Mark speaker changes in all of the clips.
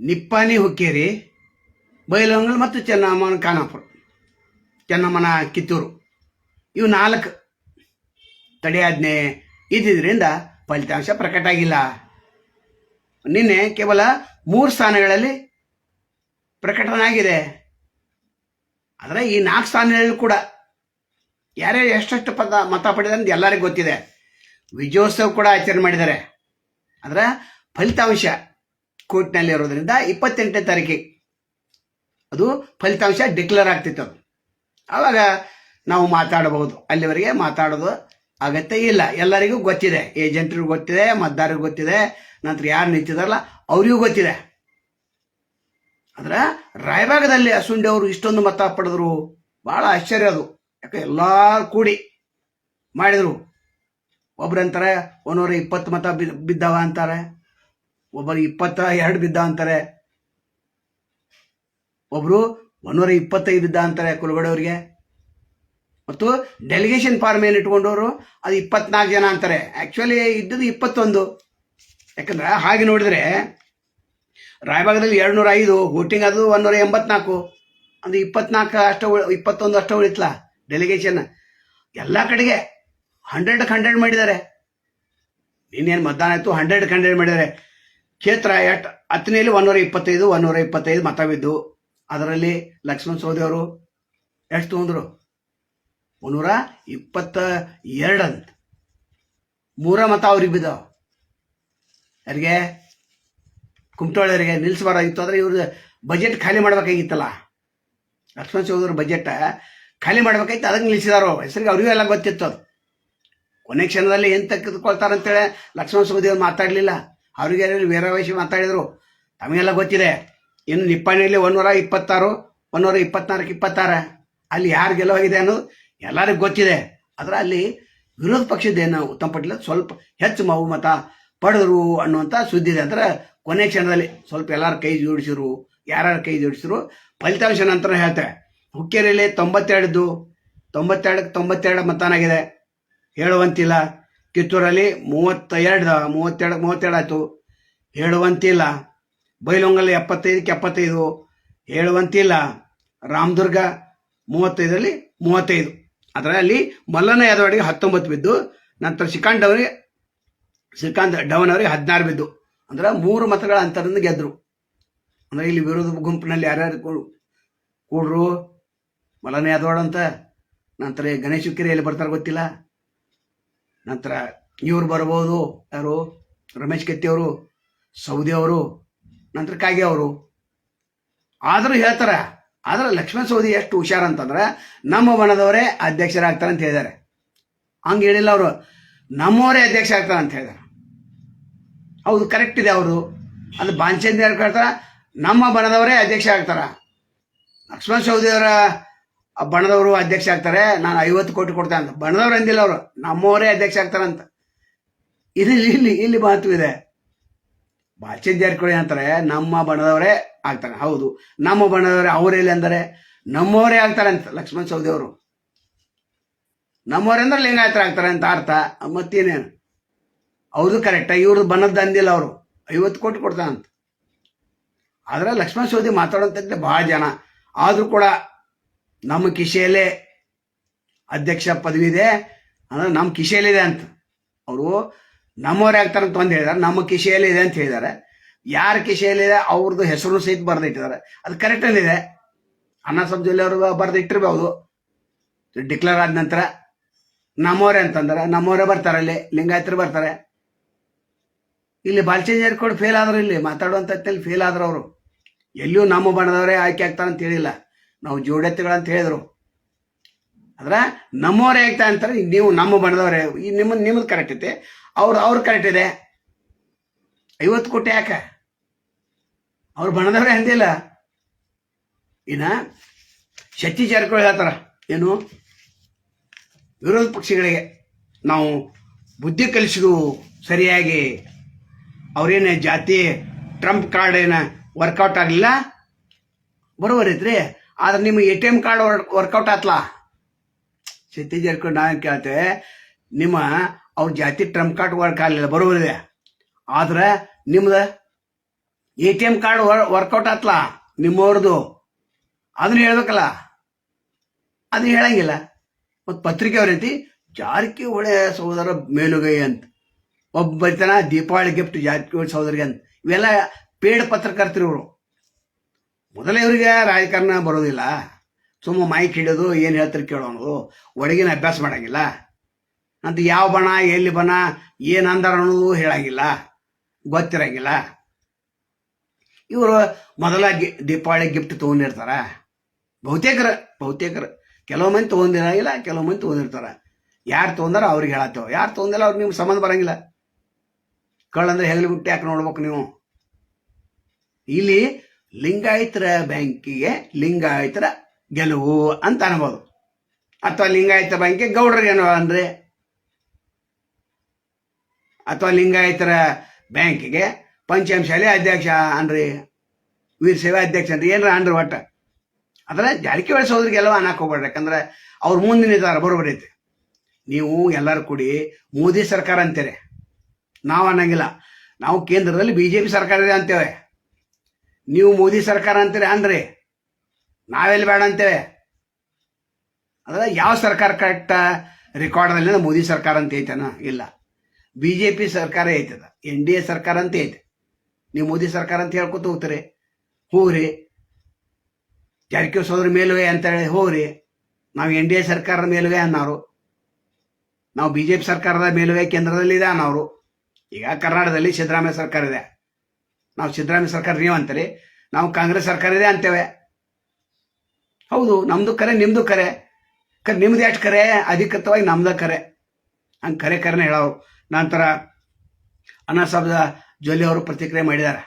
Speaker 1: ನಿಪ್ಪಾಣಿ ಹುಕ್ಕೇರಿ, ಬೈಲಹೊಂಗಲ್ ಮತ್ತು ಚೆನ್ನಮ್ಮನ ಖಾನಾಪುರ, ಚೆನ್ನಮ್ಮನ ಕಿತ್ತೂರು. ಇವು ನಾಲ್ಕು ತಡೆಯಾಜ್ಞೆ ಇದ್ದಿದ್ದರಿಂದ ಫಲಿತಾಂಶ ಪ್ರಕಟ ಆಗಿಲ್ಲ. ನಿನ್ನೆ ಕೇವಲ ಮೂರು ಸ್ಥಾನಗಳಲ್ಲಿ ಪ್ರಕಟಣೆ ಆಗಿದೆ ಆದರೆ ಈ ನಾಲ್ಕು ಸ್ಥಾನಗಳಲ್ಲೂ ಕೂಡ ಯಾರ್ಯಾರು ಎಷ್ಟೆಷ್ಟು ಪದ ಮತ ಪಡೆದ ಎಲ್ಲರಿಗೂ ಗೊತ್ತಿದೆ. ವಿಜಯೋತ್ಸವ ಕೂಡ ಆಚರಣೆ ಮಾಡಿದ್ದಾರೆ. ಅದರ ಫಲಿತಾಂಶ ಕೋರ್ಟ್ನಲ್ಲಿ ಇರೋದ್ರಿಂದ ಇಪ್ಪತ್ತೆಂಟನೇ ತಾರೀಕಿಗೆ ಅದು ಫಲಿತಾಂಶ ಡಿಕ್ಲೇರ್ ಆಗ್ತಿತ್ತು ಅದು. ಆವಾಗ ನಾವು ಮಾತಾಡಬಹುದು. ಅಲ್ಲಿವರೆಗೆ ಮಾತಾಡೋದು ಅಗತ್ಯ ಇಲ್ಲ. ಎಲ್ಲರಿಗೂ ಗೊತ್ತಿದೆ. ಏಜೆಂಟ್ರಿಗೂ ಗೊತ್ತಿದೆ, ಮತದಾರರಿಗೂ ಗೊತ್ತಿದೆ, ನಂತರ ಯಾರು ನಿಂತಿದಾರಲ್ಲ, ಅವರಿಗೂ ಗೊತ್ತಿದೆ. ಆದ್ರೆ ರಾಯಭಾಗದಲ್ಲಿ ಅಸುಂಡಿ ಅವರು ಇಷ್ಟೊಂದು ಮತ ಪಡೆದ್ರು. ಬಹಳ ಆಶ್ಚರ್ಯ ಅದು. ಯಾಕೆ ಎಲ್ಲಾರು ಕೂಡಿ ಮಾಡಿದ್ರು. ಒಬ್ರು ಅಂತಾರೆ ಒಂದೂರ ಇಪ್ಪತ್ತು ಮತ ಬಿದ್ದವ ಬಿದ್ದಾವ ಅಂತಾರೆ. ಒಬ್ಬರು ಇಪ್ಪತ್ತ ಎರಡು ಬಿದ್ದ ಅಂತಾರೆ. ಒಬ್ಬರು ಒಂದೂರ ಇಪ್ಪತ್ತೈದು ಬಿದ್ದ ಅಂತಾರೆ ಕುಲಗಡೆಯವ್ರಿಗೆ ಮತ್ತು ಡೆಲಿಗೇಷನ್ ಫಾರ್ಮ್ ಏನು ಇಟ್ಕೊಂಡವರು? ಅದು ಇಪ್ಪತ್ನಾಲ್ಕು ಜನ ಅಂತಾರೆ. ಆ್ಯಕ್ಚುಲಿ ಇದ್ದದ್ದು ಇಪ್ಪತ್ತೊಂದು. ಯಾಕಂದ್ರೆ ಹಾಗೆ ನೋಡಿದ್ರೆ ರಾಯಭಾಗದಲ್ಲಿ ಎರಡುನೂರ ಐದು ವೋಟಿಂಗ್ ಅದು ಒಂದೂರ ಎಂಬತ್ನಾಲ್ಕು. ಅಂದ್ರೆ ಇಪ್ಪತ್ನಾಲ್ಕು ಅಷ್ಟು ಇಪ್ಪತ್ತೊಂದು ಅಷ್ಟು ಉಳಿತಲ್ಲ ಡೆಲಿಗೇಷನ್ ಎಲ್ಲ ಕಡೆಗೆ ಹಂಡ್ರೆಡ್ ಹಂಡ್ರೆಡ್ ಮಾಡಿದ್ದಾರೆ. ಇನ್ನೇನು ಮತದಾನ ಆಯಿತು ಹಂಡ್ರೆಡ್ ಹಂಡ್ರೆಡ್ ಮಾಡಿದ್ದಾರೆ. ಕ್ಷೇತ್ರ ಎಟ್ ಹತ್ತನೇಲಿ ಒಂದೂರ ಇಪ್ಪತ್ತೈದು ಒಂದೂರ ಇಪ್ಪತ್ತೈದು ಮತ ಬಿದ್ದು ಅದರಲ್ಲಿ ಲಕ್ಷ್ಮಣ್ ಸೋದಿ ಅವರು ಎಷ್ಟು ತೊಗೊಂಡ್ರು? ಒಂದೂರ ಇಪ್ಪತ್ತ ಎರಡಂತ ಮೂರ ಮತ ಅವ್ರಿಗೆ ಬಿದ್ದಾವ. ಯಾರಿಗೆ? ಕುಮಟೋಳವರಿಗೆ ನಿಲ್ಲಿಸಬಾರ್ದಾಗಿತ್ತು ಆದರೆ ಇವ್ರದ್ದು ಬಜೆಟ್ ಖಾಲಿ ಮಾಡ್ಬೇಕಾಗಿತ್ತಲ್ಲ. ಲಕ್ಷ್ಮಣ ಚೌಧರಿ ಬಜೆಟ್ ಖಾಲಿ ಮಾಡ್ಬೇಕಾಗಿತ್ತು. ಅದಕ್ಕೆ ನಿಲ್ಲಿಸಿದಾರೋ ಹೆಸರಿಗೆ ಅವರಿಗೂ ಎಲ್ಲ ಗೊತ್ತಿತ್ತು ಅದು. ಕೊನೆ ಕ್ಷಣದಲ್ಲಿ ಏನು ತೆಗೆದುಕೊಳ್ತಾರಂತೇಳಿ ಲಕ್ಷ್ಮಣ ಸೌದಿ ಅವ್ರು ಮಾತಾಡಲಿಲ್ಲ. ಅವರಿಗೆ ವೀರವೈಶಿ ಮಾತಾಡಿದರು, ತಮಗೆಲ್ಲ ಗೊತ್ತಿದೆ. ಇನ್ನು ನಿಪ್ಪಾಣಿಯಲ್ಲಿ ಒಂದೂರ ಇಪ್ಪತ್ತಾರು, ಒಂದೂರ ಇಪ್ಪತ್ನಾಲ್ಕು ಇಪ್ಪತ್ತಾರ. ಅಲ್ಲಿ ಯಾರು ಗೆಲುವಾಗಿದೆ ಅನ್ನೋದು ಎಲ್ಲರಿಗೂ ಗೊತ್ತಿದೆ. ಆದರೆ ಅಲ್ಲಿ ವಿರೋಧ ಪಕ್ಷದ್ದೇನು ಉತ್ತಮ ಪಟೇಲ್ ಸ್ವಲ್ಪ ಹೆಚ್ಚು ಬಹುಮತ ಪಡೆದ್ರು ಅನ್ನುವಂಥ ಸುದ್ದಿ ಇದೆ. ಅಂದ್ರೆ ಕೊನೆ ಕ್ಷಣದಲ್ಲಿ ಸ್ವಲ್ಪ ಎಲ್ಲರ ಕೈ ಜೋಡಿಸಿದ್ರು, ಯಾರ್ಯಾರ ಕೈ ಜೋಡಿಸಿದ್ರು, ಫಲಿತಾಂಶ ನಂತರ ಹೇಳ್ತಾರೆ ಹುಕ್ಕೇರಿಯಲ್ಲಿ ತೊಂಬತ್ತೆರಡದ್ದು, ತೊಂಬತ್ತೆರಡಕ್ಕೆ ತೊಂಬತ್ತೆರಡು ಮತನಾಗಿದೆ. ಹೇಳುವಂತಿಲ್ಲ. ಕಿತ್ತೂರಲ್ಲಿ ಮೂವತ್ತ ಎರಡು ಮೂವತ್ತೆರಡು ಮೂವತ್ತೆರಡು ಆಯಿತು. ಹೇಳುವಂತಿಲ್ಲ ಬೈಲೊಂಗಲ್ಲಿ ಎಪ್ಪತ್ತೈದಕ್ಕೆ ಎಪ್ಪತ್ತೈದು. ಹೇಳುವಂತಿಲ್ಲ ರಾಮದುರ್ಗ ಮೂವತ್ತೈದರಲ್ಲಿ ಮೂವತ್ತೈದು. ಅದರಲ್ಲಿ ಮಲ್ಲನ ಯಾದವರಿಗೆ ಹತ್ತೊಂಬತ್ತು ಬಿದ್ದು, ನಂತರ ಶ್ರೀಕಾಂತ್ ಅವರಿಗೆ, ಶ್ರೀಕಾಂತ್ ಡವನ್ ಅವರಿಗೆ ಹದಿನಾರು ಬಿದ್ದು. ಅಂದ್ರೆ ಮೂರು ಮತಗಳ ಅಂತರದಿಂದ ಗೆದ್ದರು ಅಂದ್ರೆ ಇಲ್ಲಿ ವಿರೋಧ ಗುಂಪಿನಲ್ಲಿ ಯಾರ್ಯಾರು ಕೂಡ್ರು? ಮಲ್ಲನ ಯಾದವಾಡ ಅಂತ? ನಂತರ ಗಣೇಶ್ ಹುಕ್ಕೇರಿ ಎಲ್ಲಿ ಬರ್ತಾರೆ ಗೊತ್ತಿಲ್ಲ. ನಂತರ ಇವ್ರು ಬರ್ಬೋದು, ಯಾರು? ರಮೇಶ್ ಕೆತ್ತಿ ಅವರು, ಸೌದಿ ಅವರು, ನಂತರ ಕಾಗೆ ಅವರು. ಆದರೂ ಹೇಳ್ತಾರೆ, ಆದ್ರೆ ಲಕ್ಷ್ಮಣ ಸೌದಿ ಎಷ್ಟು ಹುಷಾರು ಅಂತಂದ್ರೆ ನಮ್ಮ ಬಣದವರೇ ಅಧ್ಯಕ್ಷರಾಗ್ತಾರೆ ಅಂತ ಹೇಳಿದ್ದಾರೆ. ಹಂಗೆ ಹೇಳಿಲ್ಲ ಅವರು. ನಮ್ಮವರೇ ಅಧ್ಯಕ್ಷ ಆಗ್ತಾರೆ ಅಂತ ಹೇಳಿದ್ದಾರೆ. ಹೌದು ಕರೆಕ್ಟ್ ಇದೆ ಅವರು ಅದು ಬಾಂಚೇಂದ್ರ ಯಾರು ಕೇಳ್ತಾರ, ನಮ್ಮ ಬಣದವರೇ ಅಧ್ಯಕ್ಷ ಆಗ್ತಾರೆ ಲಕ್ಷ್ಮಣ ಸೌದಿ ಅವರ ಬಣದವರು ಅಧ್ಯಕ್ಷ ಆಗ್ತಾರೆ, ನಾನು ಐವತ್ತು ಕೋಟಿ ಕೊಡ್ತೇನೆ ಅಂತ. ಬಣದವ್ರು ಅಂದಿಲ್ಲ ಅವರು, ನಮ್ಮವರೇ ಅಧ್ಯಕ್ಷ ಆಗ್ತಾರಂತ ಇಲ್ಲಿ ಇಲ್ಲಿ ಇಲ್ಲಿ ಮಹತ್ವ ಇದೆ. ಬಾಚಿನ ಜಾರಕಿಹೊಳಿ ಅಂತಾರೆ, ನಮ್ಮ ಬಣದವರೇ ಆಗ್ತಾರೆ. ಹೌದು, ನಮ್ಮ ಬಣದವರೇ ಅವರೆಲ್ಲಿ ಅಂದರೆ, ನಮ್ಮವರೇ ಆಗ್ತಾರೆ ಅಂತ ಲಕ್ಷ್ಮಣ ಸೌದಿ ಅವರು. ನಮ್ಮವರೇ ಅಂದ್ರೆ ಲಿಂಗಾಯತರ ಆಗ್ತಾರೆ ಅಂತ ಅರ್ಥ. ಮತ್ತೇನೇನು? ಅವ್ರದ್ದು ಕರೆಕ್ಟ್ ಇವ್ರದ್ದು ಬಣ್ಣದ್ದು ಅಂದಿಲ್ಲ ಅವರು. ಐವತ್ತು ಕೋಟಿ ಕೊಡ್ತಾನಂತ. ಆದ್ರೆ ಲಕ್ಷ್ಮಣ ಸೌದಿ ಮಾತಾಡೋಂಥದ್ದೇ ಭಾಳ ಜನ. ಆದರೂ ಕೂಡ ನಮ್ಮ ಕಿಶೆಯಲ್ಲೇ ಅಧ್ಯಕ್ಷ ಪದವಿ ಇದೆ. ಅಂದ್ರೆ ನಮ್ಮ ಕಿಶೆಯಲ್ಲಿದೆ ಅಂತ. ಅವರು ನಮ್ಮವರೇ ಅಂತ ಒಂದು ಹೇಳಿದಾರೆ. ನಮ್ಮ ಕಿಶೆಯಲ್ಲಿ ಇದೆ ಅಂತ ಹೇಳಿದ್ದಾರೆ ಯಾರ ಕಿಶೆಯಲ್ಲಿದೆ ಅವ್ರದ್ದು ಹೆಸರು ಸಹಿತ ಬರೆದಿಟ್ಟಿದ್ದಾರೆ ಅದು ಕರೆಕ್ಟ್ ಇದೆ ಅಣ್ಣ ಸಬ್ಜಲ್ಲಿ ಅವರು ಬರೆದಿಟ್ಟಿರ್ಬೋದು. ಡಿಕ್ಲೇರ್ ಆದ ನಂತರ ನಮ್ಮವರೇ ಅಂತಂದ್ರೆ. ನಮ್ಮವರೇ ಬರ್ತಾರೆ ಅಲ್ಲಿ. ಲಿಂಗಾಯತರು ಬರ್ತಾರೆ. ಇಲ್ಲಿ ಬಾಲ್ಚೇಂಜ್ ಏರ್ಕೊಂಡು ಫೇಲ್ ಆದ್ರು ಇಲ್ಲಿ. ಮಾತಾಡುವಂಥದ್ದಲ್ಲಿ ಫೇಲ್ ಆದ್ರು ಅವರು. ಎಲ್ಲಿಯೂ ನಮ್ಮ ಬಣ್ಣದವರೇ ಆಯ್ಕೆ ಆಗ್ತಾರೆ ಅಂತ ಹೇಳಿಲ್ಲ. ನಾವು ಜೋಡೆತ್ತುಗಳಂತ ಹೇಳಿದ್ರು. ಅಂದ್ರೆ ನಮ್ಮವರೇ ಆಗ್ತಾ ಅಂತಾರೆ ನೀವು ನಮ್ಮ ಬಣ್ಣದವ್ರೆ ಈ ನಿಮ್ಮ, ನಿಮ್ಮದು ಕರೆಕ್ಟ್ ಐತೆ, ಅವ್ರು ಅವ್ರು ಕರೆಕ್ಟ್ ಇದೆ. ಐವತ್ತು ಕೋಟಿ ಯಾಕೆ? ಅವ್ರು ಬಣ್ಣದವ್ರೆ ಅಂದಿಲ್ಲ. ಇನ್ನ ಶಕ್ತಿ ಜಾರಕಿಹೊಳಿ ಹೇಳ್ತಾರ, ಏನು? ವಿರೋಧ ಪಕ್ಷಗಳಿಗೆ ನಾವು ಬುದ್ಧಿ ಕಲಿಸಿದು ಸರಿಯಾಗಿ ಅವ್ರೇನು ಜಾತಿ, ಟ್ರಂಪ್ ಕಾರ್ಡ್ ಏನ ವರ್ಕೌಟ್ ಆಗಲಿಲ್ಲ? ಬರೋಬರ್ ಐತ್ರಿ ಆದ್ರೆ ನಿಮ್ಮ A T M card workout ಆತ್ಲ? ಸಿದ್ದಿ ಜಾರಕಿಹೊಳಿ ನಾನು ಕೇಳ್ತೆ, ನಿಮ್ಮ ಅವ್ರ ಜಾತಿ ಟ್ರಂಪ್ ಕಾರ್ಡ್ ವರ್ಕ್ ಆಗಲಿಲ್ಲ ಬರೋಬರ್ ಇದೆ ಆದ್ರೆ ನಿಮ್ದು A T M card workout ಆತ್ಲಾ? ನಿಮ್ಮವ್ರದ್ದು ಅದನ್ನ ಹೇಳ್ಬೇಕಲ್ಲ. ಅದನ್ನ ಹೇಳಂಗಿಲ್ಲ. ಮತ್ತು ಪತ್ರಿಕೆ ಅವ್ರ ರೀತಿ ಜಾರಕಿಹೊಳಿ ಸಹೋದರ ಮೇಲುಗೈ ಅಂತ. ಒಬ್ಬ ಬರ್ತಾನ, ದೀಪಾವಳಿ ಗಿಫ್ಟ್ ಜಾರಕಿಹೊಳಿ ಸಹೋದರಿಗೆ ಅಂತ. ಇವೆಲ್ಲ ಪೇಡ್ ಪತ್ರಕರ್ತರು ಇವರು. ಮೊದಲೇ ಇವರಿಗೆ ರಾಜಕಾರಣ ಬರೋದಿಲ್ಲ. ಸುಮ್ಮ ಮೈಕ್ ಹಿಡಿದು ಏನು ಹೇಳ್ತಾರೆ ಕೇಳೋನು ಒಡಗಿನ ಅಭ್ಯಾಸ ಮಾಡಂಗಿಲ್ಲ. ಅಂತ ಯಾವ ಬಣ, ಎಲ್ಲಿ ಬಣ, ಏನು ಅಂದಾರ ಅನ್ನೋದು ಹೇಳಂಗಿಲ್ಲ. ಗೊತ್ತಿರಂಗಿಲ್ಲ. ಇವರು ಮೊದಲ ಗಿ, ದೀಪಾವಳಿ ಗಿಫ್ಟ್ ತೊಗೊಂಡಿರ್ತಾರೆ. ಬಹುತೇಕರ ಬಹುತೇಕರ. ಕೆಲವು ಮಂದಿ ತೊಗೊಂಡಿರಂಗಿಲ್ಲ ಕೆಲವು ಮಂದಿ ತೊಗೊಂಡಿರ್ತಾರೆ. ಯಾರು ತೊಗೊಂಡಾರ ಅವ್ರಿಗೆ ಹೇಳತ್ತೇವೆ. ಯಾರು ತೊಗೊಂಡಿಲ್ಲ ಅವ್ರಿಗೆ ನಿಮ್ಗೆ ಸಂಬಂಧ ಬರಂಗಿಲ್ಲ. ಕಳ್ಳಂದ್ರೆ ಹೆಗಲಿ ಬಿಟ್ಟು ಯಾಕೆ ನೋಡ್ಬೇಕು ನೀವು. ಇಲ್ಲಿ ಲಿಂಗಾಯತರ ಬ್ಯಾಂಕಿಗೆ ಲಿಂಗಾಯತರ ಗೆಲುವು ಅಂತ ಅನ್ಬೋದು. ಅಥವಾ ಲಿಂಗಾಯತ ಬ್ಯಾಂಕಿಗೆ ಗೌಡ್ರಿಗೇನು ಅಂದ್ರೆ? ಅಥವಾ ಲಿಂಗಾಯತರ ಬ್ಯಾಂಕಿಗೆ ಪಂಚಮಶಾಲೆ ಅಧ್ಯಕ್ಷ ಅನ್ರಿ ವೀರ ಸೇವಾ ಅಧ್ಯಕ್ಷ ಅನ್ರಿ ಏನ್ರ ಅನ್ರಿ ಒಟ್ಟ? ಆದ್ರೆ ಜಾರಕಿಹೊಳಿ ಸೋದರಿಗೆಲ್ಲ ಅನ್ನಕ್ಕೆ ಹೋಗ್ಬೇಡ ಯಾಕಂದ್ರೆ ಅವ್ರ ಮುಂದಿನ ನಿಂತಾರ ಬರೋಬ್ಬರಿ ಐತಿ. ನೀವು ಎಲ್ಲರೂ ಕೂಡಿ ಮೋದಿ ಸರ್ಕಾರ ಅಂತೀರಿ. ನಾವು ಅನ್ನಂಗಿಲ್ಲ. ನಾವು ಕೇಂದ್ರದಲ್ಲಿ ಬಿ ಜೆ ಪಿ ಸರ್ಕಾರ ಇದೆ ಅಂತೇವೆ. ನೀವು ಮೋದಿ ಸರ್ಕಾರ ಅಂತೀರಿ ಅನ್ರಿ ನಾವೆಲ್ಲಿ ಬೇಡ ಅಂತೇವೆ? ಅಂದ್ರೆ ಯಾವ ಸರ್ಕಾರ ಕರೆಕ್ಟ್ ರೆಕಾರ್ಡ್ನಲ್ಲಿ ಮೋದಿ ಸರ್ಕಾರ ಅಂತ ಐತೆನ? ಇಲ್ಲ. ಬಿ ಜೆ ಪಿ ಸರ್ಕಾರ ಐತದ? ಎನ್ ಡಿ ಎ ಸರ್ಕಾರ ಅಂತ ಐತೆ. ನೀವು ಮೋದಿ ಸರ್ಕಾರ ಅಂತ ಹೇಳ್ಕೊತ ಹೋಗ್ತೀರಿ. ಹೋಗ್ರಿ ಜಾರಕಿಹೊಳಿ ಸೋದ್ರ ಮೇಲುವೆ ಅಂತ ಹೇಳಿ ಹೋಗ್ರಿ ನಾವು ಎನ್ ಡಿ ಎ ಸರ್ಕಾರದ ಮೇಲುವೆ ಅನ್ನೋರು. ನಾವು ಬಿ ಜೆ ಪಿ ಸರ್ಕಾರದ ಮೇಲುವೆ ಕೇಂದ್ರದಲ್ಲಿ ಇದೆ ಅನ್ನೋರು. ಈಗ ಕರ್ನಾಟಕದಲ್ಲಿ ಸಿದ್ದರಾಮಯ್ಯ ಸರ್ಕಾರ ಇದೆ. ನಾವು ಸಿದ್ದರಾಮಯ್ಯ ಸರ್ಕಾರ ನೀವು ಅಂತೀರಿ, ನಾವು ಕಾಂಗ್ರೆಸ್ ಸರ್ಕಾರ ಇದೆ ಅಂತೇವೆ. ಹೌದು, ನಮ್ದು ಕರೆ ನಿಮ್ದು ಕರೆ. ಕರೆ ನಿಮ್ದು ಎಷ್ಟು ಕರೆ? ಅಧಿಕೃತವಾಗಿ ನಮ್ದ ಕರೆ. ಹಂಗೆ ಕರೆ ಕರೆನೇ ಹೇಳೋರು. ನಂತರ ಅಣ್ಣ ಸಾಹೇಬ ಜೊಲ್ಲಿ ಅವರು ಪ್ರತಿಕ್ರಿಯೆ ಮಾಡಿದ್ದಾರೆ.